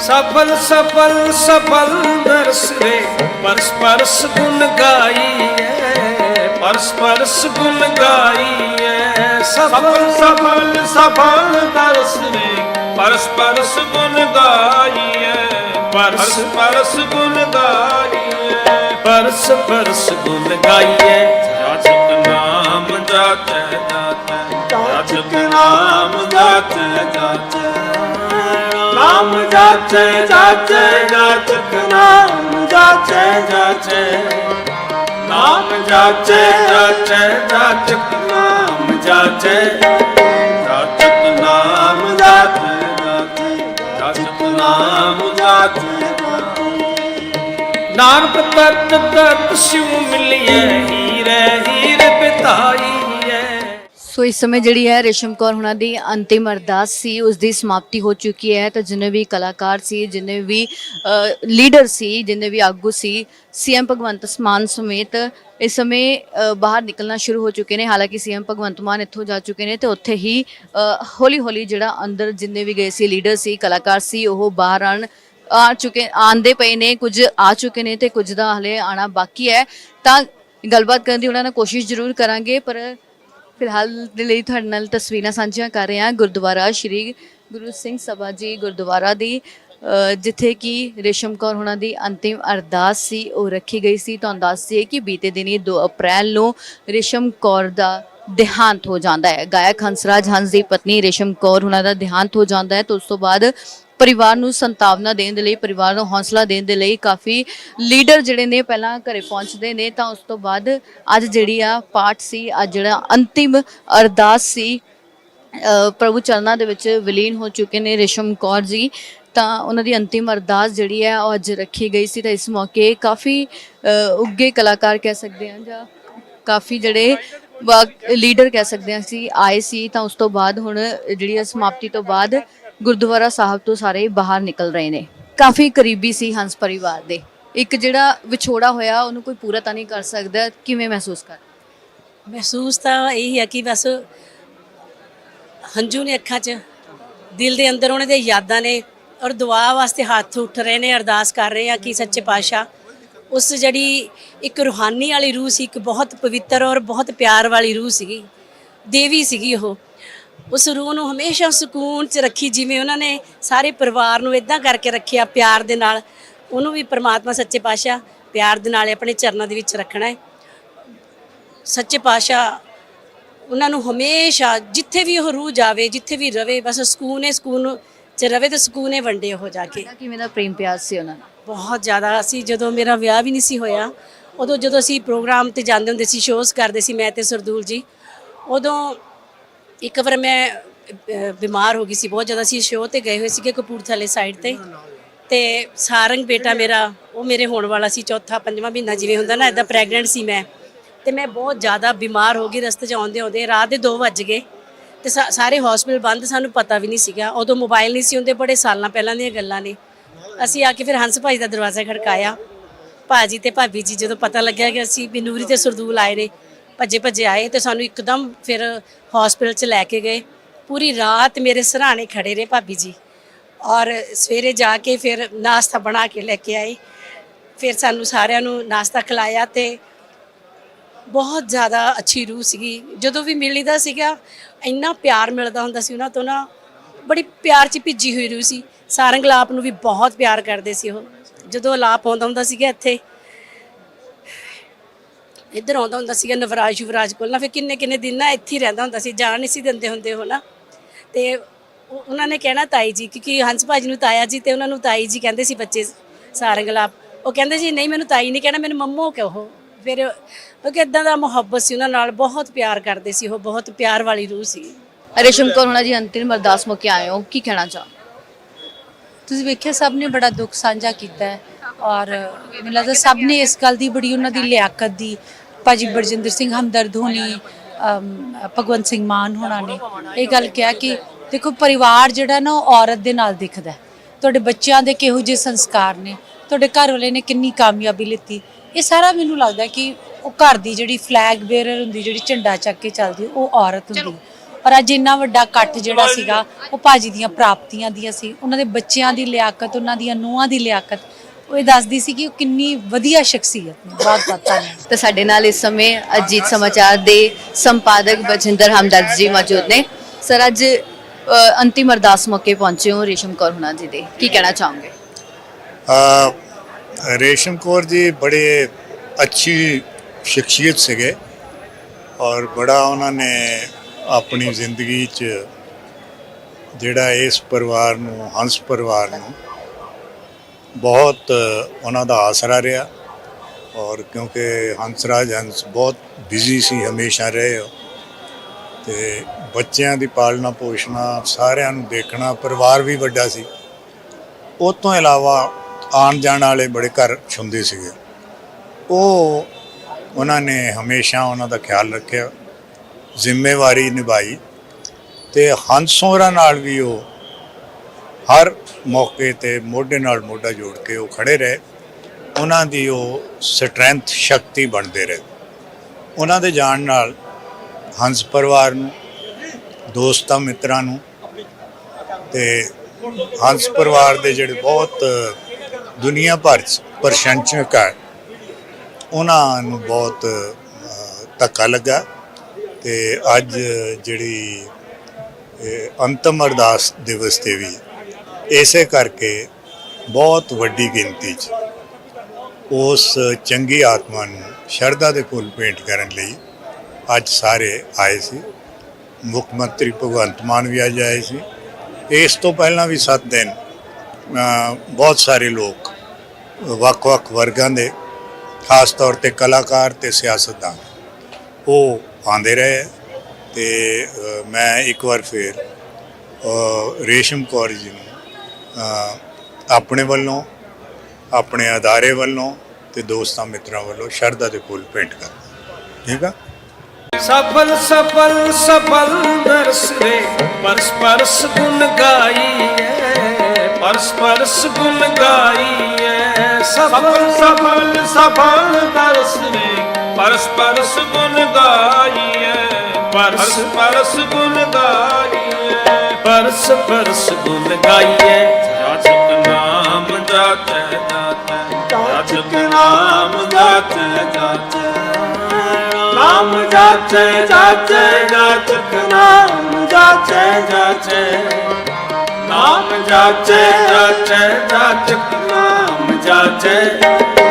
ਸਫਲ ਸਫਲ ਸਫਲ ਦਰਸ ਰੇ ਪਰਸ ਪਰਸ ਗੁਣ ਗਾਈਐ ਪਰਸ ਪਰਸ ਗੁਣ ਗਾਈਐ ਸਫਲ ਸਫਲ ਸਫਲ ਦਰਸ ਰੇ ਪਰਸ ਪਰਸ ਗੁਣ ਗਾਈਐ ਪਰਸ ਪਰਸ ਗੁਣ ਗਾਈਐ ਪਰਸ ਪਰਸ ਗੁਣ ਗਾਈਐ ਜਾਚਕ ਨਾਮ ਜਾਚੈ ਜਾਚੈ ਜਾਚਕ ਨਾਮ ਜਾਚੈ ਜਾਚੈ ਨਾਮ ਜਾਚੈ ਜਾਚੈ ਜਾਚਕ ਨਾਮ ਜਾਚੈ ਜਾਚੈ ਨਾਮ ਜਾਚੈ ਜਾਚੈ ਜਾਚਕ ਨਾਮ ਜਾਚੈ ਨਾਨਕ ਤਰਤ ਤਰਤ ਸਿਉ ਮਿਲਿਐ, ਹੀਰੇ, ਹੀਰ ਬਿਤਾਈਐ ਸੋ ਇਸ ਸਮੇਂ ਜਿਹੜੀ ਹੈ ਰੇਸ਼ਮ ਕੌਰ ਹੁਣਾਂ ਦੀ ਅੰਤਿਮ ਅਰਦਾਸ ਸੀ, ਉਸ ਦੀ ਸਮਾਪਤੀ ਹੋ ਚੁੱਕੀ ਹੈ। ਤਾਂ ਜਿੰਨੇ ਵੀ ਕਲਾਕਾਰ ਸੀ, ਜਿੰਨੇ ਵੀ ਲੀਡਰ ਸੀ, ਜਿੰਨੇ ਵੀ ਆਗੂ ਸੀ ਸੀਐਮ ਭਗਵੰਤ ਮਾਨ ਸਮੇਤ ਇਸ ਸਮੇਂ ਬਾਹਰ ਨਿਕਲਣਾ ਸ਼ੁਰੂ ਹੋ ਚੁੱਕੇ ਨੇ। ਹਾਲਾਂਕਿ ਸੀਐਮ ਭਗਵੰਤ ਮਾਨ ਇੱਥੋਂ ਜਾ ਚੁੱਕੇ ਨੇ ਤੇ ਉੱਥੇ ਹੀ ਹੌਲੀ ਹੌਲੀ ਜਿਹੜਾ ਅੰਦਰ ਜਿੰਨੇ ਵੀ ਗਏ ਸੀ, ਲੀਡਰ ਸੀ, ਕਲਾਕਾਰ ਸੀ, ਉਹ ਬਾਹਰ ਆਣ ਆ ਚੁੱਕੇ ਆਂਦੇ ਪਏ ਨੇ, ਕੁਝ ਆ ਚੁੱਕੇ ਨੇ ਤੇ ਕੁਝ ਦਾ ਹਲੇ ਆਣਾ ਬਾਕੀ ਹੈ। ਤਾਂ ਗੱਲਬਾਤ ਕਰਨ ਦੀ ਉਹਨਾਂ ਨਾਲ ਕੋਸ਼ਿਸ਼ ਜ਼ਰੂਰ ਕਰਾਂਗੇ, ਪਰ ਫਿਲਹਾਲ ਦੇ ਲਈ ਤੁਹਾਡੇ ਨਾਲ ਤਸਵੀਰਾਂ ਸਾਂਝੀਆਂ ਕਰ ਰਹੇ ਹਾਂ। ਗੁਰਦੁਆਰਾ ਸ਼੍ਰੀ ਗੁਰੂ ਸਿੰਘ ਸਭਾ ਜੀ ਗੁਰਦੁਆਰਾ ਦੀ ਜਿੱਥੇ ਕਿ ਰੇਸ਼ਮ ਕੌਰ ਹੁਣਾਂ ਦੀ ਅੰਤਿਮ ਅਰਦਾਸ ਸੀ, ਉਹ ਰੱਖੀ ਗਈ ਸੀ। ਤੁਹਾਨੂੰ ਦੱਸ ਦਈਏ ਕਿ ਬੀਤੇ ਦਿਨੀ 2 ਅਪ੍ਰੈਲ ਨੂੰ ਰੇਸ਼ਮ ਕੌਰ ਦਾ ਦੇਹਾਂਤ ਹੋ ਜਾਂਦਾ ਹੈ। ਗਾਇਕ ਹੰਸਰਾਜ ਹੰਸ ਦੀ ਪਤਨੀ ਰੇਸ਼ਮ ਕੌਰ ਉਹਨਾਂ ਦਾ ਦੇਹਾਂਤ ਹੋ ਜਾਂਦਾ ਹੈ। ਤੇ ਉਸ ਤੋਂ ਬਾਅਦ ਪਰਿਵਾਰ ਨੂੰ ਸੰਤਾਵਨਾ ਦੇਣ ਦੇ ਲਈ ਪਰਿਵਾਰ ਨੂੰ ਹੌਸਲਾ ਦੇਣ ਦੇ ਲਈ ਕਾਫੀ ਲੀਡਰ ਜਿਹੜੇ ਨੇ ਪਹਿਲਾਂ ਘਰੇ ਪਹੁੰਚਦੇ ਨੇ ਤਾਂ ਉਸ ਤੋਂ ਬਾਅਦ ਅੱਜ ਜਿਹੜੀ ਆ ਪਾਠ ਸੀ ਅੱਜ ਜਿਹੜਾ ਅੰਤਿਮ ਅਰਦਾਸ ਸੀ ਪ੍ਰਭੂ ਚਰਨਾਂ ਦੇ ਵਿੱਚ ਵਿਲੀਨ ਹੋ ਚੁੱਕੇ ਨੇ ਰੇਸ਼ਮ ਕੌਰ ਜੀ। ਤਾਂ ਉਹਨਾਂ ਦੀ ਅੰਤਿਮ ਅਰਦਾਸ ਜਿਹੜੀ ਹੈ ਉਹ ਅੱਜ ਰੱਖੀ ਗਈ ਸੀ। ਤਾਂ ਇਸ ਮੌਕੇ ਕਾਫੀ ਅ, ਉੱਗੇ ਕਲਾਕਾਰ ਕਹਿ ਸਕਦੇ ਹਾਂ ਜਾਂ ਕਾਫੀ ਜਿਹੜੇ ਲੀਡਰ ਕਹਿ ਸਕਦੇ ਹਾਂ ਅਸੀਂ ਆਏ ਸੀ। ਤਾਂ ਉਸ ਤੋਂ ਬਾਅਦ ਹੁਣ ਜਿਹੜੀ ਇਹ ਸਮਾਪਤੀ ਤੋਂ ਬਾਅਦ ਗੁਰਦੁਆਰਾ ਸਾਹਿਬ ਤੋਂ ਸਾਰੇ ਬਾਹਰ ਨਿਕਲ ਰਹੇ ਨੇ। ਕਾਫੀ ਕਰੀਬੀ ਸੀ ਹੰਸ ਪਰਿਵਾਰ ਦੇ। ਇੱਕ ਜਿਹੜਾ ਵਿਛੋੜਾ ਹੋਇਆ, ਉਹਨੂੰ ਕੋਈ ਪੂਰਾ ਤਾਂ ਨਹੀਂ ਕਰ ਸਕਦਾ। ਕਿਵੇਂ ਮਹਿਸੂਸ ਕਰ? ਮਹਿਸੂਸ ਤਾਂ ਇਹੀ ਹੈ ਕਿ ਬਸ ਹੰਝੂ ਨੇ ਅੱਖਾਂ 'ਚ, ਦਿਲ ਦੇ ਅੰਦਰ ਉਹਨਾਂ ਦੇ ਯਾਦਾਂ ਨੇ ਔਰ ਦੁਆ ਵਾਸਤੇ ਹੱਥ ਉੱਠ ਰਹੇ ਨੇ, ਅਰਦਾਸ ਕਰ ਰਹੇ ਆ ਕਿ ਸੱਚੇ ਪਾਤਸ਼ਾਹ ਉਸ ਜਿਹੜੀ ਇੱਕ ਰੂਹਾਨੀ ਵਾਲੀ ਰੂਹ ਸੀ, ਇੱਕ ਬਹੁਤ ਪਵਿੱਤਰ ਔਰ ਬਹੁਤ ਪਿਆਰ ਵਾਲੀ ਰੂਹ ਸੀਗੀ, ਦੇਵੀ ਸੀਗੀ ਉਹ। ਉਸ ਰੂਹ ਨੂੰ ਹਮੇਸ਼ਾ ਸਕੂਨ 'ਚ ਰੱਖੀ ਜਿਵੇਂ ਉਹਨਾਂ ਨੇ ਸਾਰੇ ਪਰਿਵਾਰ ਨੂੰ ਇਦਾਂ ਕਰਕੇ ਰੱਖਿਆ ਪਿਆਰ ਦੇ ਨਾਲ। ਉਹਨੂੰ ਵੀ ਪ੍ਰਮਾਤਮਾ ਸੱਚੇ ਪਾਤਸ਼ਾਹ ਪਿਆਰ ਦੇ ਨਾਲ ਆਪਣੇ ਚਰਨਾਂ ਦੇ ਵਿੱਚ ਰੱਖਣਾ ਹੈ। ਸੱਚੇ ਪਾਤਸ਼ਾਹ ਉਹਨਾਂ ਨੂੰ ਹਮੇਸ਼ਾ ਜਿੱਥੇ ਵੀ ਉਹ ਰੂਹ ਜਾਵੇ ਜਿੱਥੇ ਵੀ ਰਵੇ ਬਸ ਸਕੂਨ ਹੈ ਸਕੂਨ ਚ ਰਵੇ ਤੇ ਸਕੂਨ ਹੈ ਵੰਡੇ ਉਹ ਜਾ ਕੇ। ਕਿਵੇਂ ਦਾ ਪ੍ਰੇਮ ਪਿਆਰ ਸੀ ਉਹਨਾਂ ਨਾਲ? ਬਹੁਤ ਜ਼ਿਆਦਾ ਅਸੀਂ ਜਦੋਂ ਮੇਰਾ ਵਿਆਹ ਵੀ ਨਹੀਂ ਸੀ ਹੋਇਆ ਉਦੋਂ ਜਦੋਂ ਅਸੀਂ ਪ੍ਰੋਗਰਾਮ ਤੇ ਜਾਂਦੇ ਹੁੰਦੇ ਸੀ ਸ਼ੋਅਸ ਕਰਦੇ ਸੀ ਮੈਂ ਤੇ ਸਰਦੂਲ ਜੀ ਉਦੋਂ ਇੱਕ ਵਾਰ ਮੈਂ ਅਹ, ਬਿਮਾਰ ਹੋ ਗਈ ਸੀ ਬਹੁਤ ਜ਼ਿਆਦਾ ਸੀ ਸ਼ੋਅ ਤੇ ਗਏ ਹੋਏ ਸੀਗੇ ਕਪੂਰਥਲੇ ਸਾਈਡ ਤੇ। ਤੇ ਸਾਰੰਗ ਬੇਟਾ ਮੇਰਾ ਉਹ ਮੇਰੇ ਹੋਣ ਵਾਲਾ ਸੀ ਚੌਥਾ ਪੰਜਵਾਂ ਮਹੀਨਾ ਜਿਵੇਂ ਹੁੰਦਾ ਨਾ ਇਦਾਂ ਪ੍ਰੈਗਨੈਂਟ ਸੀ ਮੈਂ। ਤੇ ਮੈਂ ਬਹੁਤ ਜ਼ਿਆਦਾ ਬਿਮਾਰ ਹੋ ਗਈ ਰਸਤੇ 'ਚ ਆਉਂਦੇ ਆਉਂਦੇ ਰਾਤ ਦੇ 2 ਵੱਜ ਗਏ। ਤੇ ਸਾ- ਸਾਰੇ ਹਸਪੀਟਲ ਬੰਦ ਸਾਨੂੰ ਪਤਾ ਵੀ ਨਹੀਂ ਸੀਗਾ। ਉਦੋਂ ਮੋਬਾਈਲ ਨਹੀਂ ਸੀ ਹੁੰਦੇ ਬੜੇ ਸਾਲਾਂ ਪਹਿਲਾਂ ਦੀਆਂ ਗੱਲਾਂ ਨੇ। ਅਸੀਂ ਆ ਕੇ ਫਿਰ ਹੰਸ ਭਾਈ ਦਾ ਦਰਵਾਜ਼ਾ ਖੜਕਾਇਆ। ਭਾਜੀ ਤੇ ਭਾਬੀ ਜੀ ਜਦੋਂ ਪਤਾ ਲੱਗਿਆ ਕਿ ਅਸੀਂ ਬਿਨੂਰੀ ਨੂਰੀ ਤੇ ਸਰਦੂਲ ਆਏ ਨੇ ਭੱਜੇ ਭੱਜੇ ਆਏ ਤੇ ਸਾਨੂੰ ਇੱਕਦਮ ਫਿਰ ਹਸਪੀਟਲ 'ਚ ਲੈ ਕੇ ਗਏ। ਪੂਰੀ ਰਾਤ ਮੇਰੇ ਸਰਾਣੇ ਖੜੇ ਰਹੇ ਭਾਬੀ ਜੀ। ਔਰ ਸਵੇਰੇ ਜਾ ਕੇ ਫਿਰ ਨਾਸ਼ਤਾ ਬਣਾ ਕੇ ਲੈ ਕੇ ਆਏ। ਫਿਰ ਸਾਨੂੰ ਸਾਰਿਆਂ ਨੂੰ ਨਾਸ਼ਤਾ ਖਿਲਾਇਆ ਤੇ ਬਹੁਤ ਜ਼ਿਆਦਾ ਅੱਛੀ ਰੂਹ ਸੀਗੀ। ਜਦੋਂ ਵੀ ਮਿਲੀਦਾ ਸੀਗਾ, ਇੰਨਾ ਪਿਆਰ ਮਿਲਦਾ ਹੁੰਦਾ ਸੀ ਉਹਨਾਂ ਤੋਂ ਨਾ। ਬੜੀ ਪਿਆਰ ਚ ਭਿੱਜੀ ਹੋਈ ਰੂਹ ਸੀ। ਸਾਰੰਗ ਲਾਪ ਨੂੰ ਵੀ ਬਹੁਤ ਪਿਆਰ ਕਰਦੇ ਸੀ ਉਹ। ਜਦੋਂ ਲਾਪ ਆਉਂਦਾ ਹੁੰਦਾ ਸੀਗਾ ਇੱਥੇ ਇੱਧਰ ਆਉਂਦਾ ਹੁੰਦਾ ਸੀਗਾ ਨਵਰਾਜ ਯੁਵਰਾਜ ਕੋਲ, ਨਾ ਫਿਰ ਕਿੰਨੇ ਕਿੰਨੇ ਦਿਨ ਨਾ ਇੱਥੇ ਹੀ ਰਹਿੰਦਾ ਹੁੰਦਾ ਸੀ, ਜਾਣ ਨਹੀਂ ਸੀ ਦਿੰਦੇ ਹੁੰਦੇ ਉਹ ਨਾ। ਤੇ ਉਹ- ਉਹਨਾਂ ਨੇ ਕਹਿਣਾ ਤਾਈ ਜੀ, ਕਿਉਂਕਿ ਹੰਸ ਭਾਜੀ ਨੂੰ ਤਾਇਆ ਜੀ ਤੇ ਉਹਨਾਂ ਨੂੰ ਤਾਈ ਜੀ ਕਹਿੰਦੇ ਸੀ ਬੱਚੇ ਸਾਰੰਗ ਉਹ ਕਹਿੰਦੇ ਜੀ, ਨਹੀਂ, ਮੈਨੂੰ ਤਾਈ ਨਹੀਂ ਕਹਿਣਾ, ਮੈਨੂੰ ਮੰਮੋ ਕਹੋ। ਫਿਰ ਕਿਉਂਕਿ ਇਦਾਂ ਦਾ ਮੁਹੱਬਤ ਸੀ, ਉਹਨਾਂ ਨਾਲ ਬਹੁਤ ਪਿਆਰ ਕਰਦੇ ਸੀ, ਉਹ ਬਹੁਤ ਪਿਆਰ ਵਾਲੀ ਰੂਹ ਸੀ। ਰੇਸ਼ਮ ਕੌਰ ਹੁਣਾਂ ਦੀ ਅੰਤਿਮ ਅਰਦਾਸ ਮੌਕੇ ਆਏ ਹੋ, ਕੀ ਕਹਿਣਾ ਚਾਹੋ? ਤੁਸੀਂ ਵੇਖਿਆ, ਸਭ ਨੇ ਬੜਾ ਦੁੱਖ ਸਾਂਝਾ ਕੀਤਾ ਹੈ ਔਰ ਮੈਨੂੰ ਲੱਗਦਾ ਸਭ ਨੇ ਇਸ ਗੱਲ ਦੀ ਬੜੀ ਉਹਨਾਂ ਦੀ ਲਿਆਕਤ ਦੀ ਭਾਜੀ ਬਰਜਿੰਦਰ ਸਿੰਘ ਹਮਦਰਦ ਹੋਣੀ ਭਗਵੰਤ ਸਿੰਘ ਮਾਨ ਹੋਣਾ ਨੇ, ਇਹ ਗੱਲ ਕਿਹਾ ਕਿ ਦੇਖੋ ਪਰਿਵਾਰ ਜਿਹੜਾ ਨਾ ਉਹ ਔਰਤ ਦੇ ਨਾਲ ਦਿਖਦਾ ਤੁਹਾਡੇ ਬੱਚਿਆਂ ਦੇ ਕਿਹੋ ਜਿਹੇ ਸੰਸਕਾਰ ਨੇ, ਤੁਹਾਡੇ ਘਰ ਵਾਲੇ ਨੇ ਕਿੰਨੀ ਕਾਮਯਾਬੀ ਲਿੱਤੀ, ਇਹ ਸਾਰਾ ਮੈਨੂੰ ਲੱਗਦਾ ਕਿ ਉਹ ਘਰ ਦੀ ਜਿਹੜੀ ਫਲੈਗ ਬੇਅਰਰ ਹੁੰਦੀ, ਜਿਹੜੀ ਝੰਡਾ ਚੱਕ ਕੇ ਚੱਲਦੀ, ਉਹ ਔਰਤ ਹੁੰਦੀ ਹੈ। ਪਰ ਅੱਜ ਇੰਨਾ ਵੱਡਾ ਇਕੱਠ ਜਿਹੜਾ ਸੀਗਾ, ਉਹ ਭਾਜੀ ਦੀਆਂ ਪ੍ਰਾਪਤੀਆਂ ਦੀਆਂ ਸੀ, ਉਹਨਾਂ ਦੇ ਬੱਚਿਆਂ ਦੀ ਲਿਆਕਤ, ਉਹਨਾਂ ਦੀਆਂ ਨੂੰਹਾਂ ਦੀ ਲਿਆਕਤ ਉਹ ਇਹ ਦੱਸਦੀ ਸੀ ਕਿ ਉਹ ਕਿੰਨੀ ਵਧੀਆ ਸ਼ਖਸੀਅਤ ਨੇ ਬਹੁਤ ਬਹੁਤ ਧੰਨਵਾਦ ਤੇ ਸਾਡੇ ਨਾਲ ਇਸ ਸਮੇਂ ਅਜੀਤ ਸਮਾਚਾਰ ਦੇ ਸੰਪਾਦਕ ਬਜਿੰਦਰ ਹਮਦਰਦ ਜੀ ਮੌਜੂਦ ਨੇ। ਸਰ ਅੱਜ ਅ, ਅੰਤਿਮ ਅਰਦਾਸ ਮੌਕੇ ਪਹੁੰਚੇ ਹੋ ਰੇਸ਼ਮ ਕੌਰ ਹੁਣਾਂ ਜੀ ਦੇ। ਕੀ ਕਹਿਣਾ ਚਾਹੋਗੇ? ਅ, ਰੇਸ਼ਮ ਕੌਰ ਜੀ ਬੜੇ ਅੱਛੀ ਸ਼ਖਸੀਅਤ ਸੀਗੇ ਔਰ ਬੜਾ ਉਹਨਾਂ ਨੇ ਆਪਣੀ ਜ਼ਿੰਦਗੀ 'ਚ ਜਿਹੜਾ ਇਸ ਪਰਿਵਾਰ ਨੂੰ ਹੰਸ ਪਰਿਵਾਰ ਨੂੰ ਬਹੁਤ ਉਹਨਾਂ ਦਾ ਆਸਰਾ ਰਿਹਾ ਔਰ ਕਿਉਂਕਿ ਹੰਸਰਾਜ ਹੰਸ ਬਹੁਤ ਬਿਜ਼ੀ ਸੀ, ਹਮੇਸ਼ਾ ਰਹੇ ਹੋ ਤੇ ਬੱਚਿਆਂ ਦੀ ਪਾਲਣਾ ਪੋਸ਼ਣਾ, ਸਾਰਿਆਂ ਨੂੰ ਦੇਖਣਾ, ਪਰਿਵਾਰ ਵੀ ਵੱਡਾ ਸੀ। ਉਹ ਤੋਂ ਇਲਾਵਾ ਆਉਣ ਜਾਣ ਵਾਲੇ ਬੜੇ ਘਰ ਛੁੰਦੇ ਸੀਗੇ। ਉਹ ਉਹਨਾਂ ਨੇ ਹਮੇਸ਼ਾ ਉਹਨਾਂ ਦਾ ਖਿਆਲ ਰੱਖਿਆ, ਜ਼ਿੰਮੇਵਾਰੀ ਨਿਭਾਈ ਤੇ ਹੰਸੋਰਾ ਨਾਲ ਵੀ ਉਹ ਹਰ ਮੌਕੇ ਤੇ ਮੋਢੇ ਨਾਲ ਮੋਢਾ ਜੋੜ ਕੇ ਉਹ ਖੜੇ ਰਹੇ। ਉਹਨਾਂ ਦੀ ਉਹ ਸਟਰੈਂਥ, ਸ਼ਕਤੀ ਬਣਦੇ ਰਹੇ। ਉਹਨਾਂ ਦੇ ਜਾਣ ਨਾਲ ਹੰਸ ਪਰਿਵਾਰ ਨੂੰ, ਦੋਸਤਾਂ ਮਿੱਤਰਾਂ ਨੂੰ ਤੇ ਹੰਸ ਪਰਿਵਾਰ ਦੇ ਜਿਹੜੇ ਬਹੁਤ ਦੁਨੀਆ ਭਰ ਚ ਪ੍ਰਸ਼ੰਸਕ ਹੈ, ਉਹਨਾਂ ਨੂੰ ਬਹੁਤ ਧੱਕਾ ਲੱਗਾ ਤੇ ਅੱਜ ਜਿਹੜੀ ਅੰਤਮ ਅਰਦਾਸ ਦਿਵਸ ਤੇ ਵੀ ਇਸੇ ਕਰਕੇ ਬਹੁਤ ਵੱਡੀ ਗਿਣਤੀ 'ਚ ਉਸ ਚੰਗੀ ਆਤਮਾ ਨੂੰ ਸ਼ਰਧਾ ਦੇ ਫੁੱਲ ਭੇਂਟ ਕਰਨ ਲਈ ਅੱਜ ਸਾਰੇ ਆਏ ਸੀ। ਮੁੱਖ ਮੰਤਰੀ ਭਗਵੰਤ ਮਾਨ ਵੀ ਅੱਜ ਆਏ ਸੀ। ਇਸ ਤੋਂ ਪਹਿਲਾਂ ਵੀ 7 ਦਿਨ ਬਹੁਤ ਸਾਰੇ ਲੋਕ ਵੱਖ-ਵੱਖ ਵਰਗਾਂ ਦੇ, ਖਾਸ ਤੌਰ ਤੇ ਕਲਾਕਾਰ ਤੇ ਸਿਆਸਤਦਾਨ, ਉਹ ਆਉਂਦੇ ਰਹੇ ਹੈ ਤੇ ਮੈਂ ਇੱਕ ਵਾਰ ਫਿਰ ਰੇਸ਼ਮ ਕੌਰ ਜੀ ਨੂੰ ਆਪਣੇ ਵੱਲੋਂ, ਆਪਣੇ ਅਦਾਰੇ ਵੱਲੋਂ ਤੇ ਦੋਸਤਾਂ ਮਿੱਤਰਾਂ ਵੱਲੋਂ ਸ਼ਰਧਾ ਦੇ ਫੁੱਲ ਭੇਂਟ ਕਰਦਾ ਠੀਕ ਆ? ਸਫਲ ਸਫਲ ਸਫਲ ਦਰਸ ਰੇ ਪਰਸ ਪਰਸ ਗੁਣ ਗਾਈਐ ਪਰਸ ਪਰਸ ਗੁਣ ਗਾਈਐ ਸਫਲ ਸਫਲ ਸਫਲ ਦਰਸ ਰੇ ਪਰਸ ਪਰਸ ਗੁਣ ਗਾਈਐ ਪਰਸ ਪਰਸ ਗੁਣ ਗਾਈਐ ਪਰਸ ਪਰਸ ਗੁਣ ਗਾਈਐ ਨਾਮ ਜਾਚੈ ਜਾਚੈ ਨਾਮ ਜਾਚੈ ਜਾਚੈ ਨਾਮ ਜਾਚੈ ਜਾਚੈ ਨਾਮ ਜਾਚੈ ਜਾਚੈ ਨਾਮ ਜਾਚੈ ਜਾਚੈ ਜਾਚਕ ਨਾਮ ਜਾਚੈ ਜਾਚਕ ਨਾਮ ਜਾਚੈ ਜਾਚੈ ਜਾਚਕ ਨਾਮ ਜਾਚੈ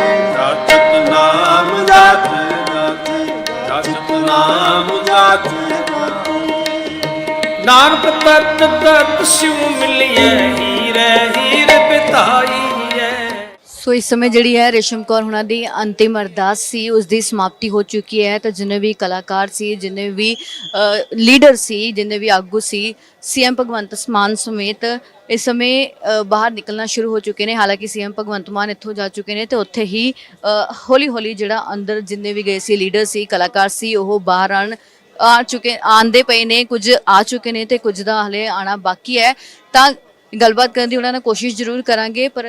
ਨਾਨਕ ਤਰਤ ਤਰਤ ਸਿਉ ਮਿਲਿਐ, ਹੀਰੇ, ਹੀਰ ਬਿਤਾਈ ਐ। ਸੋ ਇਸ ਸਮੇਂ ਜਿਹੜੀ ਹੈ ਰੇਸ਼ਮ ਕੌਰ ਹੁਣਾਂ ਦੀ ਅੰਤਿਮ ਅਰਦਾਸ ਸੀ, ਉਸ ਦੀ ਸਮਾਪਤੀ ਹੋ ਚੁੱਕੀ ਹੈ। ਤਾਂ ਜਿੰਨੇ ਵੀ ਕਲਾਕਾਰ ਸੀ, ਜਿੰਨੇ ਵੀ ਲੀਡਰ ਸੀ, ਜਿੰਨੇ ਵੀ ਆਗੂ ਸੀ ਸੀਐਮ ਭਗਵੰਤ ਮਾਨ ਸਮੇਤ ਇਸ ਸਮੇਂ ਬਾਹਰ ਨਿਕਲਣਾ ਸ਼ੁਰੂ ਹੋ ਚੁੱਕੇ ਨੇ। ਹਾਲਾਂਕਿ ਸੀਐਮ ਭਗਵੰਤ ਮਾਨ ਇੱਥੋਂ ਜਾ ਚੁੱਕੇ ਨੇ ਤੇ ਉੱਥੇ ਹੀ ਹੌਲੀ ਹੌਲੀ ਜਿਹੜਾ ਅੰਦਰ ਜਿੰਨੇ ਵੀ ਗਏ ਸੀ, ਲੀਡਰ ਸੀ, ਕਲਾਕਾਰ ਸੀ, ਉਹ ਬਾਹਰ ਆਣ ਆ ਚੁੱਕੇ ਆਂਦੇ ਪਏ ਨੇ, ਕੁਝ ਆ ਚੁੱਕੇ ਨੇ ਤੇ ਕੁਝ ਦਾ ਹਲੇ ਆਣਾ ਬਾਕੀ ਹੈ। ਤਾਂ ਗੱਲਬਾਤ ਕਰਨ ਦੀ ਉਹਨਾਂ ਨਾਲ ਕੋਸ਼ਿਸ਼ ਜ਼ਰੂਰ ਕਰਾਂਗੇ, ਪਰ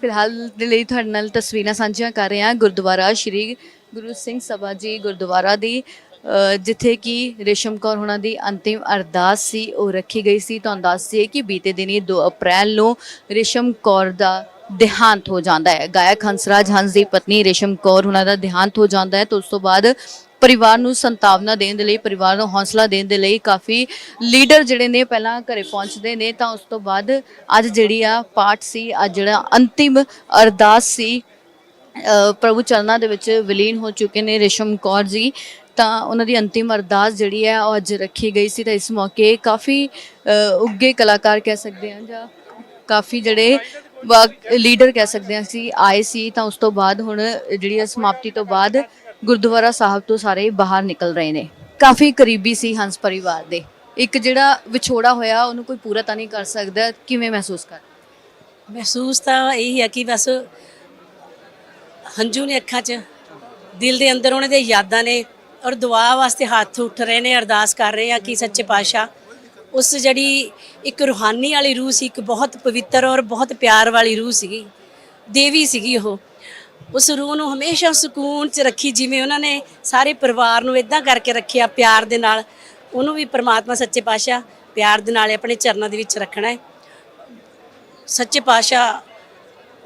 ਫਿਲਹਾਲ ਦੇ ਲਈ ਤੁਹਾਡੇ ਨਾਲ ਤਸਵੀਰਾਂ ਸਾਂਝੀਆਂ ਕਰ ਰਹੇ ਹਾਂ। ਗੁਰਦੁਆਰਾ ਸ਼੍ਰੀ ਗੁਰੂ ਸਿੰਘ ਸਭਾ ਜੀ ਗੁਰਦੁਆਰਾ ਦੀ ਜਿੱਥੇ ਕਿ ਰੇਸ਼ਮ ਕੌਰ ਹੁਣਾਂ ਦੀ ਅੰਤਿਮ ਅਰਦਾਸ ਸੀ, ਉਹ ਰੱਖੀ ਗਈ ਸੀ। ਤੁਹਾਨੂੰ ਦੱਸ ਦਈਏ ਕਿ ਬੀਤੇ ਦਿਨੀ 2 ਅਪ੍ਰੈਲ ਨੂੰ ਰੇਸ਼ਮ ਕੌਰ ਦਾ ਦੇਹਾਂਤ ਹੋ ਜਾਂਦਾ ਹੈ। ਗਾਇਕ ਹੰਸਰਾਜ ਹੰਸ ਦੀ ਪਤਨੀ ਰੇਸ਼ਮ ਕੌਰ ਉਹਨਾਂ ਦਾ ਦੇਹਾਂਤ ਹੋ ਜਾਂਦਾ ਹੈ ਤੇ ਉਸ ਤੋਂ ਬਾਅਦ ਪਰਿਵਾਰ ਨੂੰ ਸੰਤਾਵਨਾ ਦੇਣ ਦੇ ਲਈ ਪਰਿਵਾਰ ਨੂੰ ਹੌਸਲਾ ਦੇਣ ਦੇ ਲਈ ਕਾਫੀ ਲੀਡਰ ਜਿਹੜੇ ਨੇ ਪਹਿਲਾਂ ਘਰੇ ਪਹੁੰਚਦੇ ਨੇ ਤਾਂ ਉਸ ਤੋਂ ਬਾਅਦ ਅੱਜ ਜਿਹੜੀ ਆ ਪਾਠ ਸੀ ਅੱਜ ਜਿਹੜਾ ਅੰਤਿਮ ਅਰਦਾਸ ਸੀ ਪ੍ਰਭੂ ਚਰਨਾਂ ਦੇ ਵਿੱਚ ਵਿਲੀਨ ਹੋ ਚੁੱਕੇ ਨੇ ਰੇਸ਼ਮ ਕੌਰ ਜੀ। ਤਾਂ ਉਹਨਾਂ ਦੀ ਅੰਤਿਮ ਅਰਦਾਸ ਜਿਹੜੀ ਹੈ ਉਹ ਅੱਜ ਰੱਖੀ ਗਈ ਸੀ। ਤਾਂ ਇਸ ਮੌਕੇ ਕਾਫੀ ਅ, ਉੱਗੇ ਕਲਾਕਾਰ ਕਹਿ ਸਕਦੇ ਹਾਂ ਜਾਂ ਕਾਫੀ ਜਿਹੜੇ ਲੀਡਰ ਕਹਿ ਸਕਦੇ ਹਾਂ ਅਸੀਂ ਆਏ ਸੀ। ਤਾਂ ਉਸ ਤੋਂ ਬਾਅਦ ਹੁਣ ਜਿਹੜੀ ਹੈ ਸਮਾਪਤੀ ਤੋਂ ਬਾਅਦ ਗੁਰਦੁਆਰਾ ਸਾਹਿਬ ਤੋਂ ਸਾਰੇ ਬਾਹਰ ਨਿਕਲ ਰਹੇ ਨੇ। ਕਾਫੀ ਕਰੀਬੀ ਸੀ ਹੰਸ ਪਰਿਵਾਰ ਦੇ। ਇੱਕ ਜਿਹੜਾ ਵਿਛੋੜਾ ਹੋਇਆ, ਉਹਨੂੰ ਕੋਈ ਪੂਰਾ ਤਾਂ ਨਹੀਂ ਕਰ ਸਕਦਾ। ਕਿਵੇਂ ਮਹਿਸੂਸ ਕਰ? ਮਹਿਸੂਸ ਤਾਂ ਇਹ ਹੈ ਕਿ ਬਸ ਹੰਝੂ ਨੇ ਅੱਖਾਂ 'ਚ, ਦਿਲ ਦੇ ਅੰਦਰ ਉਹਨਾਂ ਦੇ ਯਾਦਾਂ ਨੇ ਔਰ ਦੁਆ ਵਾਸਤੇ ਹੱਥ ਉੱਠ ਰਹੇ ਨੇ, ਅਰਦਾਸ ਕਰ ਰਹੇ ਆ ਕਿ ਸੱਚੇ ਪਾਤਸ਼ਾਹ ਉਸ ਜਿਹੜੀ ਇੱਕ ਰੂਹਾਨੀ ਵਾਲੀ ਰੂਹ ਸੀ, ਇੱਕ ਬਹੁਤ ਪਵਿੱਤਰ ਔਰ ਬਹੁਤ ਪਿਆਰ ਵਾਲੀ ਰੂਹ ਸੀਗੀ, ਦੇਵੀ ਸੀਗੀ ਉਹ। ਉਸ ਰੂਹ ਨੂੰ ਹਮੇਸ਼ਾ ਸਕੂਨ 'ਚ ਰੱਖੀ ਜਿਵੇਂ ਉਹਨਾਂ ਨੇ ਸਾਰੇ ਪਰਿਵਾਰ ਨੂੰ ਇਦਾਂ ਕਰਕੇ ਰੱਖਿਆ ਪਿਆਰ ਦੇ ਨਾਲ। ਉਹਨੂੰ ਵੀ ਪ੍ਰਮਾਤਮਾ ਸੱਚੇ ਪਾਤਸ਼ਾਹ ਪਿਆਰ ਦੇ ਨਾਲ ਆਪਣੇ ਚਰਨਾਂ ਦੇ ਵਿੱਚ ਰੱਖਣਾ ਹੈ। ਸੱਚੇ ਪਾਤਸ਼ਾਹ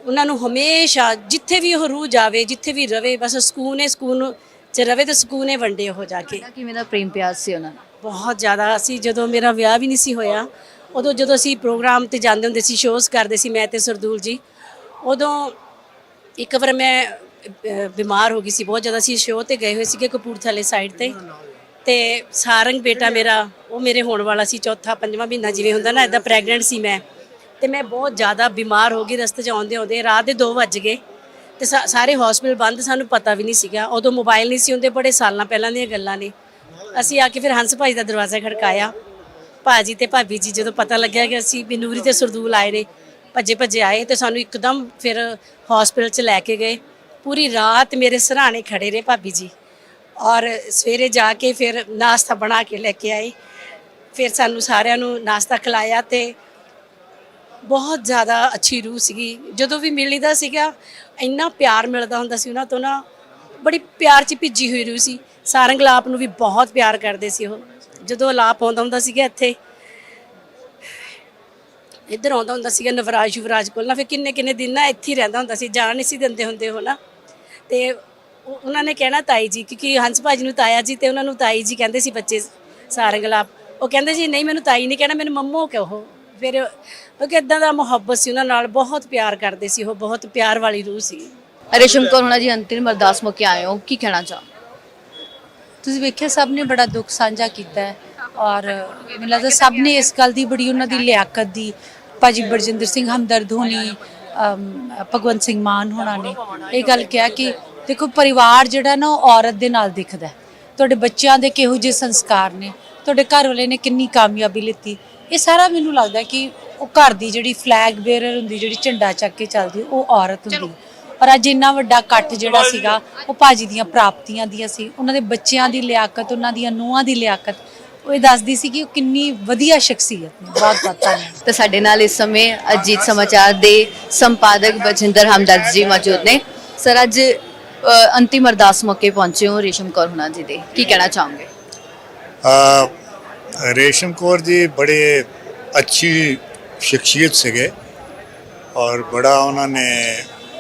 ਉਹਨਾਂ ਨੂੰ ਹਮੇਸ਼ਾ ਜਿੱਥੇ ਵੀ ਉਹ ਰੂਹ ਜਾਵੇ ਜਿੱਥੇ ਵੀ ਰਵੇ ਬਸ ਸਕੂਨ ਹੈ ਸਕੂਨ ਚ ਰਵੇ ਤੇ ਸਕੂਨ ਹੈ ਵੰਡੇ ਉਹ ਜਾ ਕੇ। ਕਿ ਮੇਰਾ ਪ੍ਰੇਮ ਪਿਆਰ ਸੀ ਉਹਨਾਂ ਨਾਲ? ਬਹੁਤ ਜ਼ਿਆਦਾ। ਅਸੀਂ ਜਦੋਂ ਮੇਰਾ ਵਿਆਹ ਵੀ ਨਹੀਂ ਸੀ ਹੋਇਆ ਉਦੋਂ ਜਦੋਂ ਅਸੀਂ ਪ੍ਰੋਗਰਾਮ ਤੇ ਜਾਂਦੇ ਹੁੰਦੇ ਸੀ ਸ਼ੋਅਸ ਕਰਦੇ ਸੀ ਮੈਂ ਤੇ ਸਰਦੂਲ ਜੀ ਉਦੋਂ ਇੱਕ ਵਾਰ ਮੈਂ ਅਹ, ਬਿਮਾਰ ਹੋ ਗਈ ਸੀ ਬਹੁਤ ਜ਼ਿਆਦਾ ਸੀ ਸ਼ੋਅ ਤੇ ਗਏ ਹੋਏ ਸੀਗੇ ਕਪੂਰਥਲੇ ਸਾਈਡ ਤੇ। ਤੇ ਸਾਰੰਗ ਬੇਟਾ ਮੇਰਾ ਉਹ ਮੇਰੇ ਹੋਣ ਵਾਲਾ ਸੀ ਚੌਥਾ ਪੰਜਵਾਂ ਮਹੀਨਾ ਜਿਵੇਂ ਹੁੰਦਾ ਨਾ ਇਦਾਂ ਪ੍ਰੈਗਨੈਂਟ ਸੀ ਮੈਂ। ਤੇ ਮੈਂ ਬਹੁਤ ਜ਼ਿਆਦਾ ਬਿਮਾਰ ਹੋ ਗਈ ਰਸਤੇ 'ਚ ਆਉਂਦੇ ਆਉਂਦੇ ਰਾਤ ਦੇ 2 ਵੱਜ ਗਏ। ਤੇ ਸਾ- ਸਾਰੇ ਹਸਪੀਟਲ ਬੰਦ ਸਾਨੂੰ ਪਤਾ ਵੀ ਨਹੀਂ ਸੀਗਾ। ਉਦੋਂ ਮੋਬਾਈਲ ਨਹੀਂ ਸੀ ਹੁੰਦੇ ਬੜੇ ਸਾਲਾਂ ਪਹਿਲਾਂ ਦੀਆਂ ਗੱਲਾਂ ਨੇ। ਅਸੀਂ ਆ ਕੇ ਫਿਰ ਹੰਸ ਭਾਈ ਦਾ ਦਰਵਾਜ਼ਾ ਖੜਕਾਇਆ। ਭਾਜੀ ਤੇ ਭਾਬੀ ਜੀ ਜਦੋਂ ਪਤਾ ਲੱਗਿਆ ਕਿ ਅਸੀਂ ਬਿਨੂਰੀ ਨੂਰੀ ਤੇ ਸਰਦੂਲ ਆਏ ਨੇ ਭੱਜੇ ਭੱਜੇ ਆਏ ਤੇ ਸਾਨੂੰ ਇੱਕਦਮ ਫਿਰ ਹਸਪੀਟਲ 'ਚ ਲੈ ਕੇ ਗਏ। ਪੂਰੀ ਰਾਤ ਮੇਰੇ ਸਰਾਣੇ ਖੜੇ ਰਹੇ ਭਾਬੀ ਜੀ। ਔਰ ਸਵੇਰੇ ਜਾ ਕੇ ਫਿਰ ਨਾਸ਼ਤਾ ਬਣਾ ਕੇ ਲੈ ਕੇ ਆਏ। ਫਿਰ ਸਾਨੂੰ ਸਾਰਿਆਂ ਨੂੰ ਨਾਸ਼ਤਾ ਖਿਲਾਇਆ ਤੇ ਬਹੁਤ ਜ਼ਿਆਦਾ ਅੱਛੀ ਰੂਹ ਸੀਗੀ। ਜਦੋਂ ਵੀ ਮਿਲੀਦਾ ਸੀਗਾ, ਇੰਨਾ ਪਿਆਰ ਮਿਲਦਾ ਹੁੰਦਾ ਸੀ ਉਹਨਾਂ ਤੋਂ ਨਾ। ਬੜੀ ਪਿਆਰ 'ਚ ਭਿੱਜੀ ਹੋਈ ਰੂਹ ਸੀ। ਸਾਰੰਗ ਲਾਪ ਨੂੰ ਵੀ ਬਹੁਤ ਪਿਆਰ ਕਰਦੇ ਸੀ ਉਹ। ਜਦੋਂ ਲਾਪ ਆਉਂਦਾ ਹੁੰਦਾ ਸੀਗਾ ਇੱਥੇ ਇੱਧਰ ਆਉਂਦਾ ਹੁੰਦਾ ਸੀਗਾ ਨਵਰਾਜ ਯੁਵਰਾਜ ਕੋਲ ਨਾ ਫਿਰ ਕਿੰਨੇ ਕਿੰਨੇ ਦਿਨ ਨਾ ਇੱਥੇ ਹੀ ਰਹਿੰਦਾ ਹੁੰਦਾ ਸੀ ਜਾਣ ਨਹੀਂ ਸੀ ਦਿੰਦੇ ਹੁੰਦੇ ਉਹ ਨਾ। ਤੇ ਉਹ- ਉਹਨਾਂ ਨੇ ਕਹਿਣਾ ਤਾਈ ਜੀ ਕਿਉਂਕਿ ਹੰਸ ਭਾਜੀ ਨੂੰ ਤਾਇਆ ਜੀ ਤੇ ਉਹਨਾਂ ਨੂੰ ਤਾਈ ਜੀ ਕਹਿੰਦੇ ਸੀ ਬੱਚੇ ਸਾਰੰਗ ਲਾਪ ਉਹ ਕਹਿੰਦੇ ਜੀ ਨਹੀਂ ਮੈਨੂੰ ਤਾਈ ਨਹੀਂ ਕਹਿਣਾ ਮੈਨੂੰ ਮੰਮੋ ਕਹੋ। ਫਿਰ ਉਹ ਕਿਦਾਂ ਦਾ ਮੁਹੱਬਤ ਸੀ ਉਹਨਾਂ ਨਾਲ ਬਹੁਤ ਪਿਆਰ ਕਰਦੇ ਸੀ ਉਹ ਬਹੁਤ ਪਿਆਰ ਵਾਲੀ ਰੂਹ ਸੀ। ਰੇਸ਼ਮ ਕੌਰ ਹੁਣਾਂ ਦੀ ਅੰਤਿਮ ਅਰਦਾਸ ਮੌਕੇ ਆਏ ਹੋ ਕੀ ਕਹਿਣਾ ਚਾਹੋ? ਤੁਸੀਂ ਵੇਖਿਆ ਸਭ ਨੇ ਬੜਾ ਦੁੱਖ ਸਾਂਝਾ ਕੀਤਾ ਹੈ ਔਰ ਮੈਨੂੰ ਲੱਗਦਾ ਸਭ ਨੇ ਇਸ ਗੱਲ ਦੀ ਬੜੀ ਉਹਨਾਂ ਦੀ ਲਿਆਕਤ ਦੀ ਭਾਜੀ ਬਰਜਿੰਦਰ ਸਿੰਘ ਹਮਦਰਦ ਹੋਣੀ ਭਗਵੰਤ ਸਿੰਘ ਮਾਨ ਹੋਣਾ ਨੇ, ਇਹ ਗੱਲ ਕਿਹਾ ਕਿ ਦੇਖੋ ਪਰਿਵਾਰ ਜਿਹੜਾ ਨਾ ਉਹ ਔਰਤ ਦੇ ਨਾਲ ਦਿਖਦਾ ਤੁਹਾਡੇ ਬੱਚਿਆਂ ਦੇ ਕਿਹੋ ਜਿਹੇ ਸੰਸਕਾਰ ਨੇ, ਤੁਹਾਡੇ ਘਰ ਵਾਲੇ ਨੇ ਕਿੰਨੀ ਕਾਮਯਾਬੀ ਲਿੱਤੀ। ਇਹ ਸਾਰਾ ਮੈਨੂੰ ਲੱਗਦਾ ਕਿ ਉਹ ਘਰ ਦੀ ਜਿਹੜੀ ਫਲੈਗ ਬੇਅਰਰ ਹੁੰਦੀ, ਜਿਹੜੀ ਝੰਡਾ ਚੱਕ ਕੇ ਚੱਲਦੀ, ਉਹ ਔਰਤ ਹੁੰਦੀ ਪਰ ਅੱਜ ਇੰਨਾ ਵੱਡਾ ਇਕੱਠ ਜਿਹੜਾ ਸੀਗਾ, ਉਹ ਭਾਜੀ ਦੀਆਂ ਪ੍ਰਾਪਤੀਆਂ ਦੀਆਂ ਸੀ, ਉਹਨਾਂ ਦੇ ਬੱਚਿਆਂ ਦੀ ਲਿਆਕਤ, ਉਹਨਾਂ ਦੀਆਂ ਨੂੰਹਾਂ ਦੀ ਲਿਆਕਤ ਉਹ ਇਹ ਦੱਸਦੀ ਸੀ ਕਿ ਉਹ ਕਿੰਨੀ ਵਧੀਆ ਸ਼ਖਸੀਅਤ ਨੇ ਬਹੁਤ ਬਹੁਤ ਧੰਨਵਾਦ ਤਾਂ ਸਾਡੇ ਨਾਲ ਇਸ ਸਮੇਂ ਅਜੀਤ ਸਮਾਚਾਰ ਦੇ ਸੰਪਾਦਕ ਬਜਿੰਦਰ ਹਮਦਰਦ ਜੀ ਮੌਜੂਦ ਨੇ। ਸਰ ਅੱਜ ਅ, ਅੰਤਿਮ ਅਰਦਾਸ ਮੌਕੇ ਪਹੁੰਚੇ ਹੋ ਰੇਸ਼ਮ ਕੌਰ ਹੁਣਾਂ ਜੀ ਦੇ। ਕੀ ਕਹਿਣਾ ਚਾਹੋਗੇ? ਅ, ਰੇਸ਼ਮ ਕੌਰ ਜੀ ਬੜੇ ਅੱਛੀ ਸ਼ਖਸੀਅਤ ਸੀਗੇ ਔਰ ਬੜਾ ਉਹਨਾਂ ਨੇ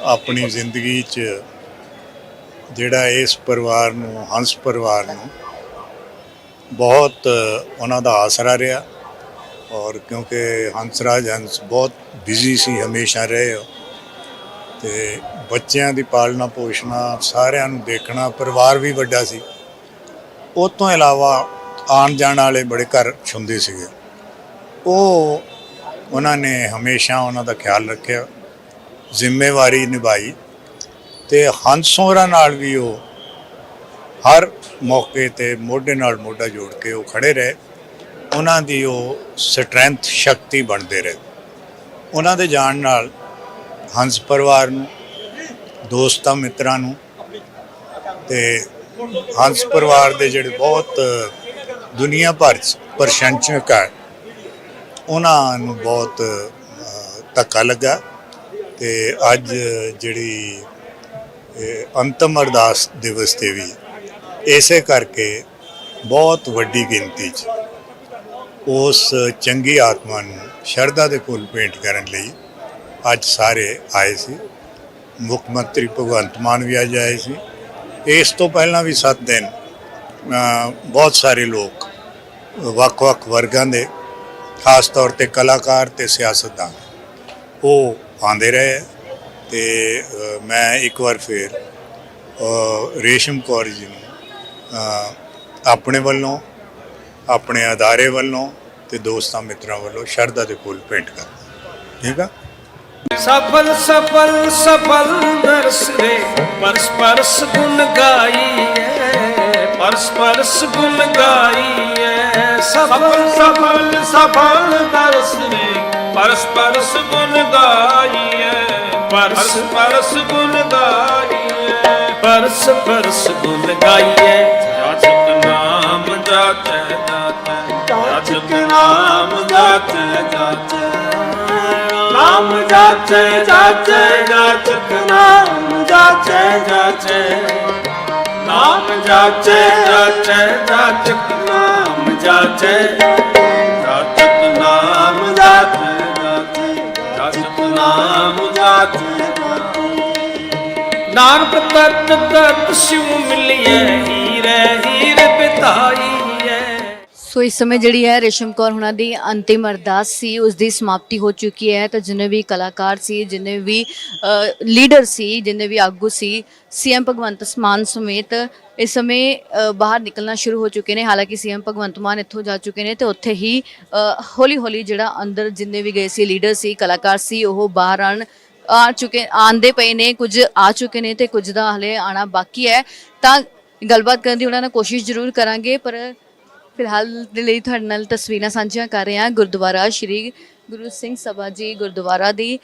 ਆਪਣੀ ਜ਼ਿੰਦਗੀ 'ਚ ਜਿਹੜਾ ਇਸ ਪਰਿਵਾਰ ਨੂੰ ਹੰਸ ਪਰਿਵਾਰ ਨੂੰ ਬਹੁਤ ਉਹਨਾਂ ਦਾ ਆਸਰਾ ਰਿਹਾ ਔਰ ਕਿਉਂਕਿ ਹੰਸਰਾਜ ਹੰਸ ਬਹੁਤ ਬਿਜ਼ੀ ਸੀ, ਹਮੇਸ਼ਾ ਰਹੇ ਹੋ ਤੇ ਬੱਚਿਆਂ ਦੀ ਪਾਲਣਾ ਪੋਸ਼ਣਾ, ਸਾਰਿਆਂ ਨੂੰ ਦੇਖਣਾ, ਪਰਿਵਾਰ ਵੀ ਵੱਡਾ ਸੀ। ਉਹ ਤੋਂ ਇਲਾਵਾ ਆਉਣ ਜਾਣ ਵਾਲੇ ਬੜੇ ਘਰ ਛੁੰਦੇ ਸੀਗੇ। ਉਹ ਉਹਨਾਂ ਨੇ ਹਮੇਸ਼ਾ ਉਹਨਾਂ ਦਾ ਖਿਆਲ ਰੱਖਿਆ, ਜ਼ਿੰਮੇਵਾਰੀ ਨਿਭਾਈ ਤੇ ਹੰਸੋਰਾ ਨਾਲ ਵੀ ਉਹ ਹਰ ਮੌਕੇ ਤੇ ਮੋਢੇ ਨਾਲ ਮੋਢਾ ਜੋੜ ਕੇ ਉਹ ਖੜੇ ਰਹੇ। ਉਹਨਾਂ ਦੀ ਉਹ ਸਟਰੈਂਥ, ਸ਼ਕਤੀ ਬਣਦੇ ਰਹੇ। ਉਹਨਾਂ ਦੇ ਜਾਣ ਨਾਲ ਹੰਸ ਪਰਿਵਾਰ ਨੂੰ, ਦੋਸਤਾਂ ਮਿੱਤਰਾਂ ਨੂੰ ਤੇ ਹੰਸ ਪਰਿਵਾਰ ਦੇ ਜਿਹੜੇ ਬਹੁਤ ਦੁਨੀਆ ਭਰ ਚ ਪ੍ਰਸ਼ੰਸਕ ਹੈ, ਉਹਨਾਂ ਨੂੰ ਬਹੁਤ ਧੱਕਾ ਲੱਗਾ ਤੇ ਅੱਜ ਜਿਹੜੀ ਅੰਤਮ ਅਰਦਾਸ ਦਿਵਸ ਤੇ ਵੀ ਇਸੇ ਕਰਕੇ ਬਹੁਤ ਵੱਡੀ ਗਿਣਤੀ 'ਚ ਉਸ ਚੰਗੀ ਆਤਮਾ ਨੂੰ ਸ਼ਰਧਾ ਦੇ ਫੁੱਲ ਭੇਂਟ ਕਰਨ ਲਈ ਅੱਜ ਸਾਰੇ ਆਏ ਸੀ। ਮੁੱਖ ਮੰਤਰੀ ਭਗਵੰਤ ਮਾਨ ਵੀ ਅੱਜ ਆਏ ਸੀ। ਇਸ ਤੋਂ ਪਹਿਲਾਂ ਵੀ 7 ਦਿਨ ਬਹੁਤ ਸਾਰੇ ਲੋਕ ਵੱਖ-ਵੱਖ ਵਰਗਾਂ ਦੇ, ਖਾਸ ਤੌਰ ਤੇ ਕਲਾਕਾਰ ਤੇ ਸਿਆਸਤਦਾਨ, ਉਹ ਆਉਂਦੇ ਰਹੇ ਹੈ ਤੇ ਮੈਂ ਇੱਕ ਵਾਰ ਫਿਰ ਰੇਸ਼ਮ ਕੌਰ ਜੀ ਨੂੰ ਆਪਣੇ ਵੱਲੋਂ, ਆਪਣੇ ਅਦਾਰੇ ਵੱਲੋਂ ਤੇ ਦੋਸਤਾਂ ਮਿੱਤਰਾਂ ਵੱਲੋਂ ਸ਼ਰਧਾ ਦੇ ਫੁੱਲ ਭੇਂਟ ਕਰਦਾ ਠੀਕ ਆ? ਸਫਲ ਸਫਲ ਸਫਲ ਨਰਸ ਪਰਸ ਪਰਸ ਗੁਣ ਗਾਈਐ, ਪਰਸ ਪਰਸ ਗੁਣ ਗਾਈਐ। ਸਫਲ ਸਫਲ ਸਫਲ ਨਰਸ ਪਰਸ ਪਰਸ ਗੁਣ ਗਾਈਐ। ਪਰਸ ਪਰਸ ਗੁਣ ਗਾਈਐ ਪਰਸ ਪਰਸ ਗੁਣ ਗਾਈਐ ਜਾਚਕ ਨਾਮ ਜਾਚੈ ਜਾਚੈ। ਜਾਚਕ ਨਾਮ ਜਾਚੈ ਜਾਚੈ ਨਾਮ ਜਾਚੈ ਜਾਚੈ। ਜਾਚਕ ਨਾਮ ਜਾਚੈ ਜਾਚੈ। ਨਾਮ ਜਾਚੈ। ਨਾਮ ਜਾਚੈ ਨਾਨਕ ਤਤ ਤਤ ਸਿਉ ਮਿਲਿਐ, ਹੀਰੇ, ਹੀਰ ਬਿਤਾਈਐ। ਸੋ ਇਸ ਸਮੇਂ ਜਿਹੜੀ ਹੈ ਰੇਸ਼ਮ ਕੌਰ ਹੁਣਾਂ ਦੀ ਅੰਤਿਮ ਅਰਦਾਸ ਸੀ, ਉਸ ਦੀ ਸਮਾਪਤੀ ਹੋ ਚੁੱਕੀ ਹੈ। ਤਾਂ ਜਿੰਨੇ ਵੀ ਕਲਾਕਾਰ ਸੀ, ਜਿੰਨੇ ਵੀ ਲੀਡਰ ਸੀ, ਜਿੰਨੇ ਵੀ ਆਗੂ ਸੀ ਸੀਐਮ ਭਗਵੰਤ ਮਾਨ ਸਮੇਤ ਇਸ ਸਮੇਂ ਬਾਹਰ ਨਿਕਲਣਾ ਸ਼ੁਰੂ ਹੋ ਚੁੱਕੇ ਨੇ। ਹਾਲਾਂਕਿ ਸੀਐਮ ਭਗਵੰਤ ਮਾਨ ਇੱਥੋਂ ਜਾ ਚੁੱਕੇ ਨੇ ਤੇ ਉੱਥੇ ਹੀ ਹੌਲੀ ਹੌਲੀ ਜਿਹੜਾ ਅੰਦਰ ਜਿੰਨੇ ਵੀ ਗਏ ਸੀ ਲੀਡਰ ਸੀ, ਕਲਾਕਾਰ ਸੀ, ਉਹ ਬਾਹਰ ਆਣ, ਆ ਚੁੱਕੇ ਆਂਦੇ ਪਏ ਨੇ, ਕੁਝ ਆ ਚੁੱਕੇ ਨੇ ਤੇ ਕੁਝ ਦਾ ਹਲੇ ਆਣਾ ਬਾਕੀ ਹੈ। ਤਾਂ ਗੱਲਬਾਤ ਕਰਨ ਦੀ ਉਹਨਾਂ ਨਾਲ ਕੋਸ਼ਿਸ਼ ਜ਼ਰੂਰ ਕਰਾਂਗੇ, ਪਰ ਫਿਲਹਾਲ ਦੇ ਲਈ ਤੁਹਾਡੇ ਨਾਲ ਤਸਵੀਰਾਂ ਸਾਂਝੀਆਂ ਕਰ ਰਹੇ ਹਾਂ। ਗੁਰਦੁਆਰਾ ਸ਼੍ਰੀ ਗੁਰੂ ਸਿੰਘ ਸਭਾ ਜੀ ਗੁਰਦੁਆਰਾ ਦੀ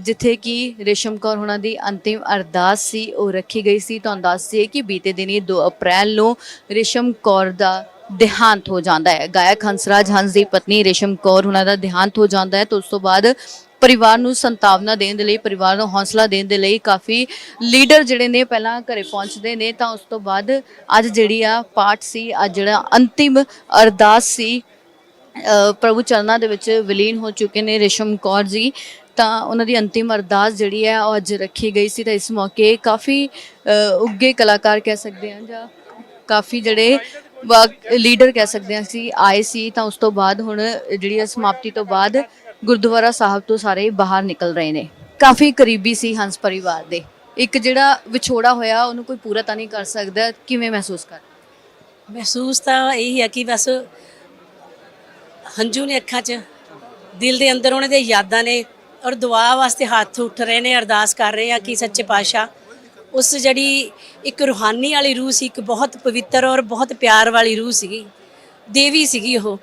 ਜਿੱਥੇ ਕਿ ਰੇਸ਼ਮ ਕੌਰ ਹੁਣਾਂ ਦੀ ਅੰਤਿਮ ਅਰਦਾਸ ਸੀ ਉਹ ਰੱਖੀ ਗਈ ਸੀ। ਤੁਹਾਨੂੰ ਦੱਸ ਦਈਏ ਕਿ ਬੀਤੇ ਦਿਨੀ 2 ਅਪ੍ਰੈਲ ਨੂੰ ਰੇਸ਼ਮ ਕੌਰ ਦਾ ਦੇਹਾਂਤ ਹੋ ਜਾਂਦਾ ਹੈ। ਗਾਇਕ ਹੰਸਰਾਜ ਹੰਸ ਦੀ ਪਤਨੀ ਰੇਸ਼ਮ ਕੌਰ ਹੁਣਾਂ ਦਾ ਦੇਹਾਂਤ ਹੋ ਜਾਂਦਾ ਹੈ। ਤੇ ਉਸ ਤੋਂ ਬਾਅਦ ਪਰਿਵਾਰ ਨੂੰ ਸੰਤਾਵਨਾ ਦੇਣ ਦੇ ਲਈ ਪਰਿਵਾਰ ਨੂੰ ਹੌਸਲਾ ਦੇਣ ਦੇ ਲਈ ਕਾਫੀ ਲੀਡਰ ਜਿਹੜੇ ਨੇ ਪਹਿਲਾਂ ਘਰੇ ਪਹੁੰਚਦੇ ਨੇ। ਤਾਂ ਉਸ ਤੋਂ ਬਾਅਦ ਅੱਜ ਜਿਹੜੀ ਆ ਪਾਠ ਸੀ ਅੱਜ ਜਿਹੜਾ ਅੰਤਿਮ ਅਰਦਾਸ ਸੀ ਅ, ਪ੍ਰਭੂ ਚਰਨਾਂ ਦੇ ਵਿੱਚ ਵਿਲੀਨ ਹੋ ਚੁੱਕੇ ਨੇ ਰੇਸ਼ਮ ਕੌਰ ਜੀ। ਤਾਂ ਉਹਨਾਂ ਦੀ ਅੰਤਿਮ ਅਰਦਾਸ ਜਿਹੜੀ ਹੈ ਉਹ ਅੱਜ ਰੱਖੀ ਗਈ ਸੀ ਤਾਂ ਇਸ ਮੌਕੇ ਕਾਫੀ ਅ, ਉੱਗੇ ਕਲਾਕਾਰ ਕਹਿ ਸਕਦੇ ਹਾਂ ਜਾਂ ਕਾਫੀ ਜਿਹੜੇ ਲੀਡਰ ਕਹਿ ਸਕਦੇ ਹਾਂ ਸੀ ਆਏ ਸੀ ਤਾਂ ਉਸ ਤੋਂ ਬਾਅਦ ਹੁਣ ਜਿਹੜੀ ਆ ਸਮਾਪਤੀ ਤੋਂ ਬਾਅਦ ਗੁਰਦੁਆਰਾ ਸਾਹਿਬ ਤੋਂ ਸਾਰੇ ਬਾਹਰ ਨਿਕਲ ਰਹੇ ਨੇ। ਕਾਫੀ ਕਰੀਬੀ ਸੀ ਹੰਸ ਪਰਿਵਾਰ ਦੇ। ਇੱਕ ਜਿਹੜਾ ਵਿਛੋੜਾ ਹੋਇਆ ਉਹਨੂੰ ਕੋਈ ਪੂਰਾ ਤਾਂ ਨਹੀਂ ਕਰ ਸਕਦਾ ਕਿਵੇਂ ਮਹਿਸੂਸ ਕਰ? ਮਹਿਸੂਸ ਤਾਂ ਇਹੀ ਹੈ ਕਿ ਬਸ ਹੰਝੂ ਨੇ ਅੱਖਾਂ 'ਚ ਦਿਲ ਦੇ ਅੰਦਰ ਉਹਨਾਂ ਦੇ ਯਾਦਾਂ ਨੇ ਔਰ ਦੁਆ ਵਾਸਤੇ ਹੱਥ ਉੱਠ ਰਹੇ ਨੇ, ਅਰਦਾਸ ਕਰ ਰਹੇ ਆ ਕਿ ਸੱਚੇ ਪਾਤਸ਼ਾਹ ਉਸ ਜਿਹੜੀ ਇੱਕ ਰੂਹਾਨੀ ਵਾਲੀ ਰੂਹ ਸੀ, ਇੱਕ ਬਹੁਤ ਪਵਿੱਤਰ ਔਰ ਬਹੁਤ ਪਿਆਰ ਵਾਲੀ ਰੂਹ ਸੀਗੀ, ਦੇਵੀ ਸੀਗੀ ਉਹ।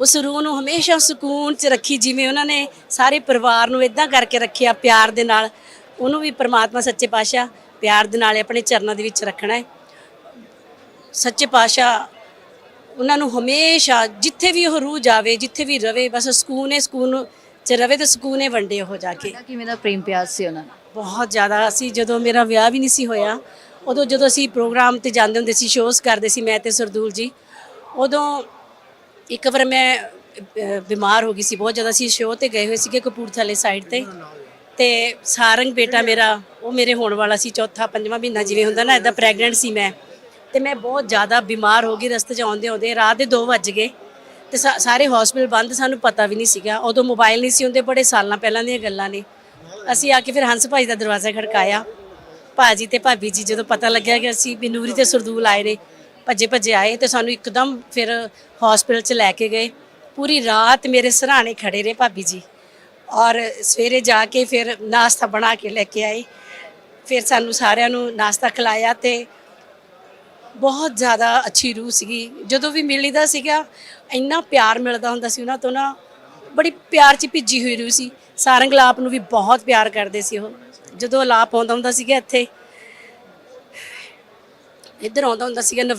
ਉਸ ਰੂਹ ਨੂੰ ਹਮੇਸ਼ਾ ਸਕੂਨ 'ਚ ਰੱਖੀ, ਜਿਵੇਂ ਉਹਨਾਂ ਨੇ ਸਾਰੇ ਪਰਿਵਾਰ ਨੂੰ ਇਦਾਂ ਕਰਕੇ ਰੱਖਿਆ ਪਿਆਰ ਦੇ ਨਾਲ, ਉਹਨੂੰ ਵੀ ਪ੍ਰਮਾਤਮਾ ਸੱਚੇ ਪਾਤਸ਼ਾਹ ਪਿਆਰ ਦੇ ਨਾਲ ਆਪਣੇ ਚਰਨਾਂ ਦੇ ਵਿੱਚ ਰੱਖਣਾ ਹੈ। ਸੱਚੇ ਪਾਤਸ਼ਾਹ ਉਹਨਾਂ ਨੂੰ ਹਮੇਸ਼ਾ ਜਿੱਥੇ ਵੀ ਉਹ ਰੂਹ ਜਾਵੇ, ਜਿੱਥੇ ਵੀ ਰਵੇ, ਬਸ ਸਕੂਨ ਹੈ, ਸਕੂਨ ਚ ਰਵੇ ਤੇ ਸਕੂਨ ਹੈ ਵੰਡੇ ਉਹ ਜਾ ਕੇ। ਕਿਵੇਂ ਦਾ ਪ੍ਰੇਮ ਪਿਆਰ ਸੀ ਉਹਨਾਂ ਨਾਲ? ਬਹੁਤ ਜ਼ਿਆਦਾ। ਅਸੀਂ ਜਦੋਂ ਮੇਰਾ ਵਿਆਹ ਵੀ ਨਹੀਂ ਸੀ ਹੋਇਆ ਉਦੋਂ ਜਦੋਂ ਅਸੀਂ ਪ੍ਰੋਗਰਾਮ ਤੇ ਜਾਂਦੇ ਹੁੰਦੇ ਸੀ ਸ਼ੋਅਸ ਕਰਦੇ ਸੀ ਮੈਂ ਤੇ ਸਰਦੂਲ ਜੀ ਉਦੋਂ ਇੱਕ ਵਾਰ ਮੈਂ ਅਹ, ਬਿਮਾਰ ਹੋ ਗਈ ਸੀ ਬਹੁਤ ਜ਼ਿਆਦਾ। ਸੀ ਸ਼ੋਅ ਤੇ ਗਏ ਹੋਏ ਸੀਗੇ ਕਪੂਰਥਲੇ ਸਾਈਡ ਤੇ। ਤੇ ਸਾਰੰਗ ਬੇਟਾ ਮੇਰਾ ਉਹ ਮੇਰੇ ਹੋਣ ਵਾਲਾ ਸੀ ਚੌਥਾ ਪੰਜਵਾਂ ਮਹੀਨਾ ਜਿਵੇਂ ਹੁੰਦਾ ਨਾ ਇਦਾਂ ਪ੍ਰੈਗਨੈਂਟ ਸੀ ਮੈਂ। ਤੇ ਮੈਂ ਬਹੁਤ ਜ਼ਿਆਦਾ ਬਿਮਾਰ ਹੋ ਗਈ ਰਸਤੇ 'ਚ ਆਉਂਦੇ ਆਉਂਦੇ ਰਾਤ ਦੇ 2 ਵੱਜ ਗਏ। ਤੇ ਸਾ- ਸਾਰੇ ਹਸਪੀਟਲ ਬੰਦ, ਸਾਨੂੰ ਪਤਾ ਵੀ ਨਹੀਂ ਸੀਗਾ। ਉਦੋਂ ਮੋਬਾਈਲ ਨਹੀਂ ਸੀ ਹੁੰਦੇ, ਬੜੇ ਸਾਲਾਂ ਪਹਿਲਾਂ ਦੀਆਂ ਗੱਲਾਂ ਨੇ। ਅਸੀਂ ਆ ਕੇ ਫਿਰ ਹੰਸ ਭਾਈ ਦਾ ਦਰਵਾਜ਼ਾ ਖੜਕਾਇਆ। ਭਾਜੀ ਤੇ ਭਾਬੀ ਜੀ, ਜਦੋਂ ਪਤਾ ਲੱਗਿਆ ਕਿ ਅਸੀਂ ਬਨੂਰੀ ਤੇ ਸਰਦੂਲ ਆਏ ਨੇ ਭੱਜੇ ਭੱਜੇ ਆਏ ਤੇ ਸਾਨੂੰ ਇੱਕਦਮ ਫਿਰ ਹਸਪੀਟਲ 'ਚ ਲੈ ਕੇ ਗਏ। ਪੂਰੀ ਰਾਤ ਮੇਰੇ ਸਰਾਣੇ ਖੜੇ ਰਹੇ ਭਾਬੀ ਜੀ। ਔਰ ਸਵੇਰੇ ਜਾ ਕੇ ਫਿਰ ਨਾਸ਼ਤਾ ਬਣਾ ਕੇ ਲੈ ਕੇ ਆਏ। ਫਿਰ ਸਾਨੂੰ ਸਾਰਿਆਂ ਨੂੰ ਨਾਸ਼ਤਾ ਖਿਲਾਇਆ ਤੇ ਬਹੁਤ ਜ਼ਿਆਦਾ ਅੱਛੀ ਰੂਹ ਸੀਗੀ। ਜਦੋਂ ਵੀ ਮਿਲੀਦਾ ਸੀਗਾ ਇੰਨਾ ਪਿਆਰ ਮਿਲਦਾ ਹੁੰਦਾ ਸੀ ਉਹਨਾਂ ਤੋਂ ਨਾ, ਬੜੀ ਪਿਆਰ ਚ ਭਿੱਜੀ ਹੋਈ ਰੂਹ ਸੀ। ਸਾਰੰਗ ਲਾਪ ਨੂੰ ਵੀ ਬਹੁਤ ਪਿਆਰ ਕਰਦੇ ਸੀ ਉਹ। ਜਦੋਂ ਲਾਪ ਆਉਂਦਾ ਹੁੰਦਾ ਸੀਗਾ ਇੱਥੇ, ਇੱਧਰ ਆਉਂਦਾ ਹੁੰਦਾ ਸੀਗਾ ਨਵਰਾ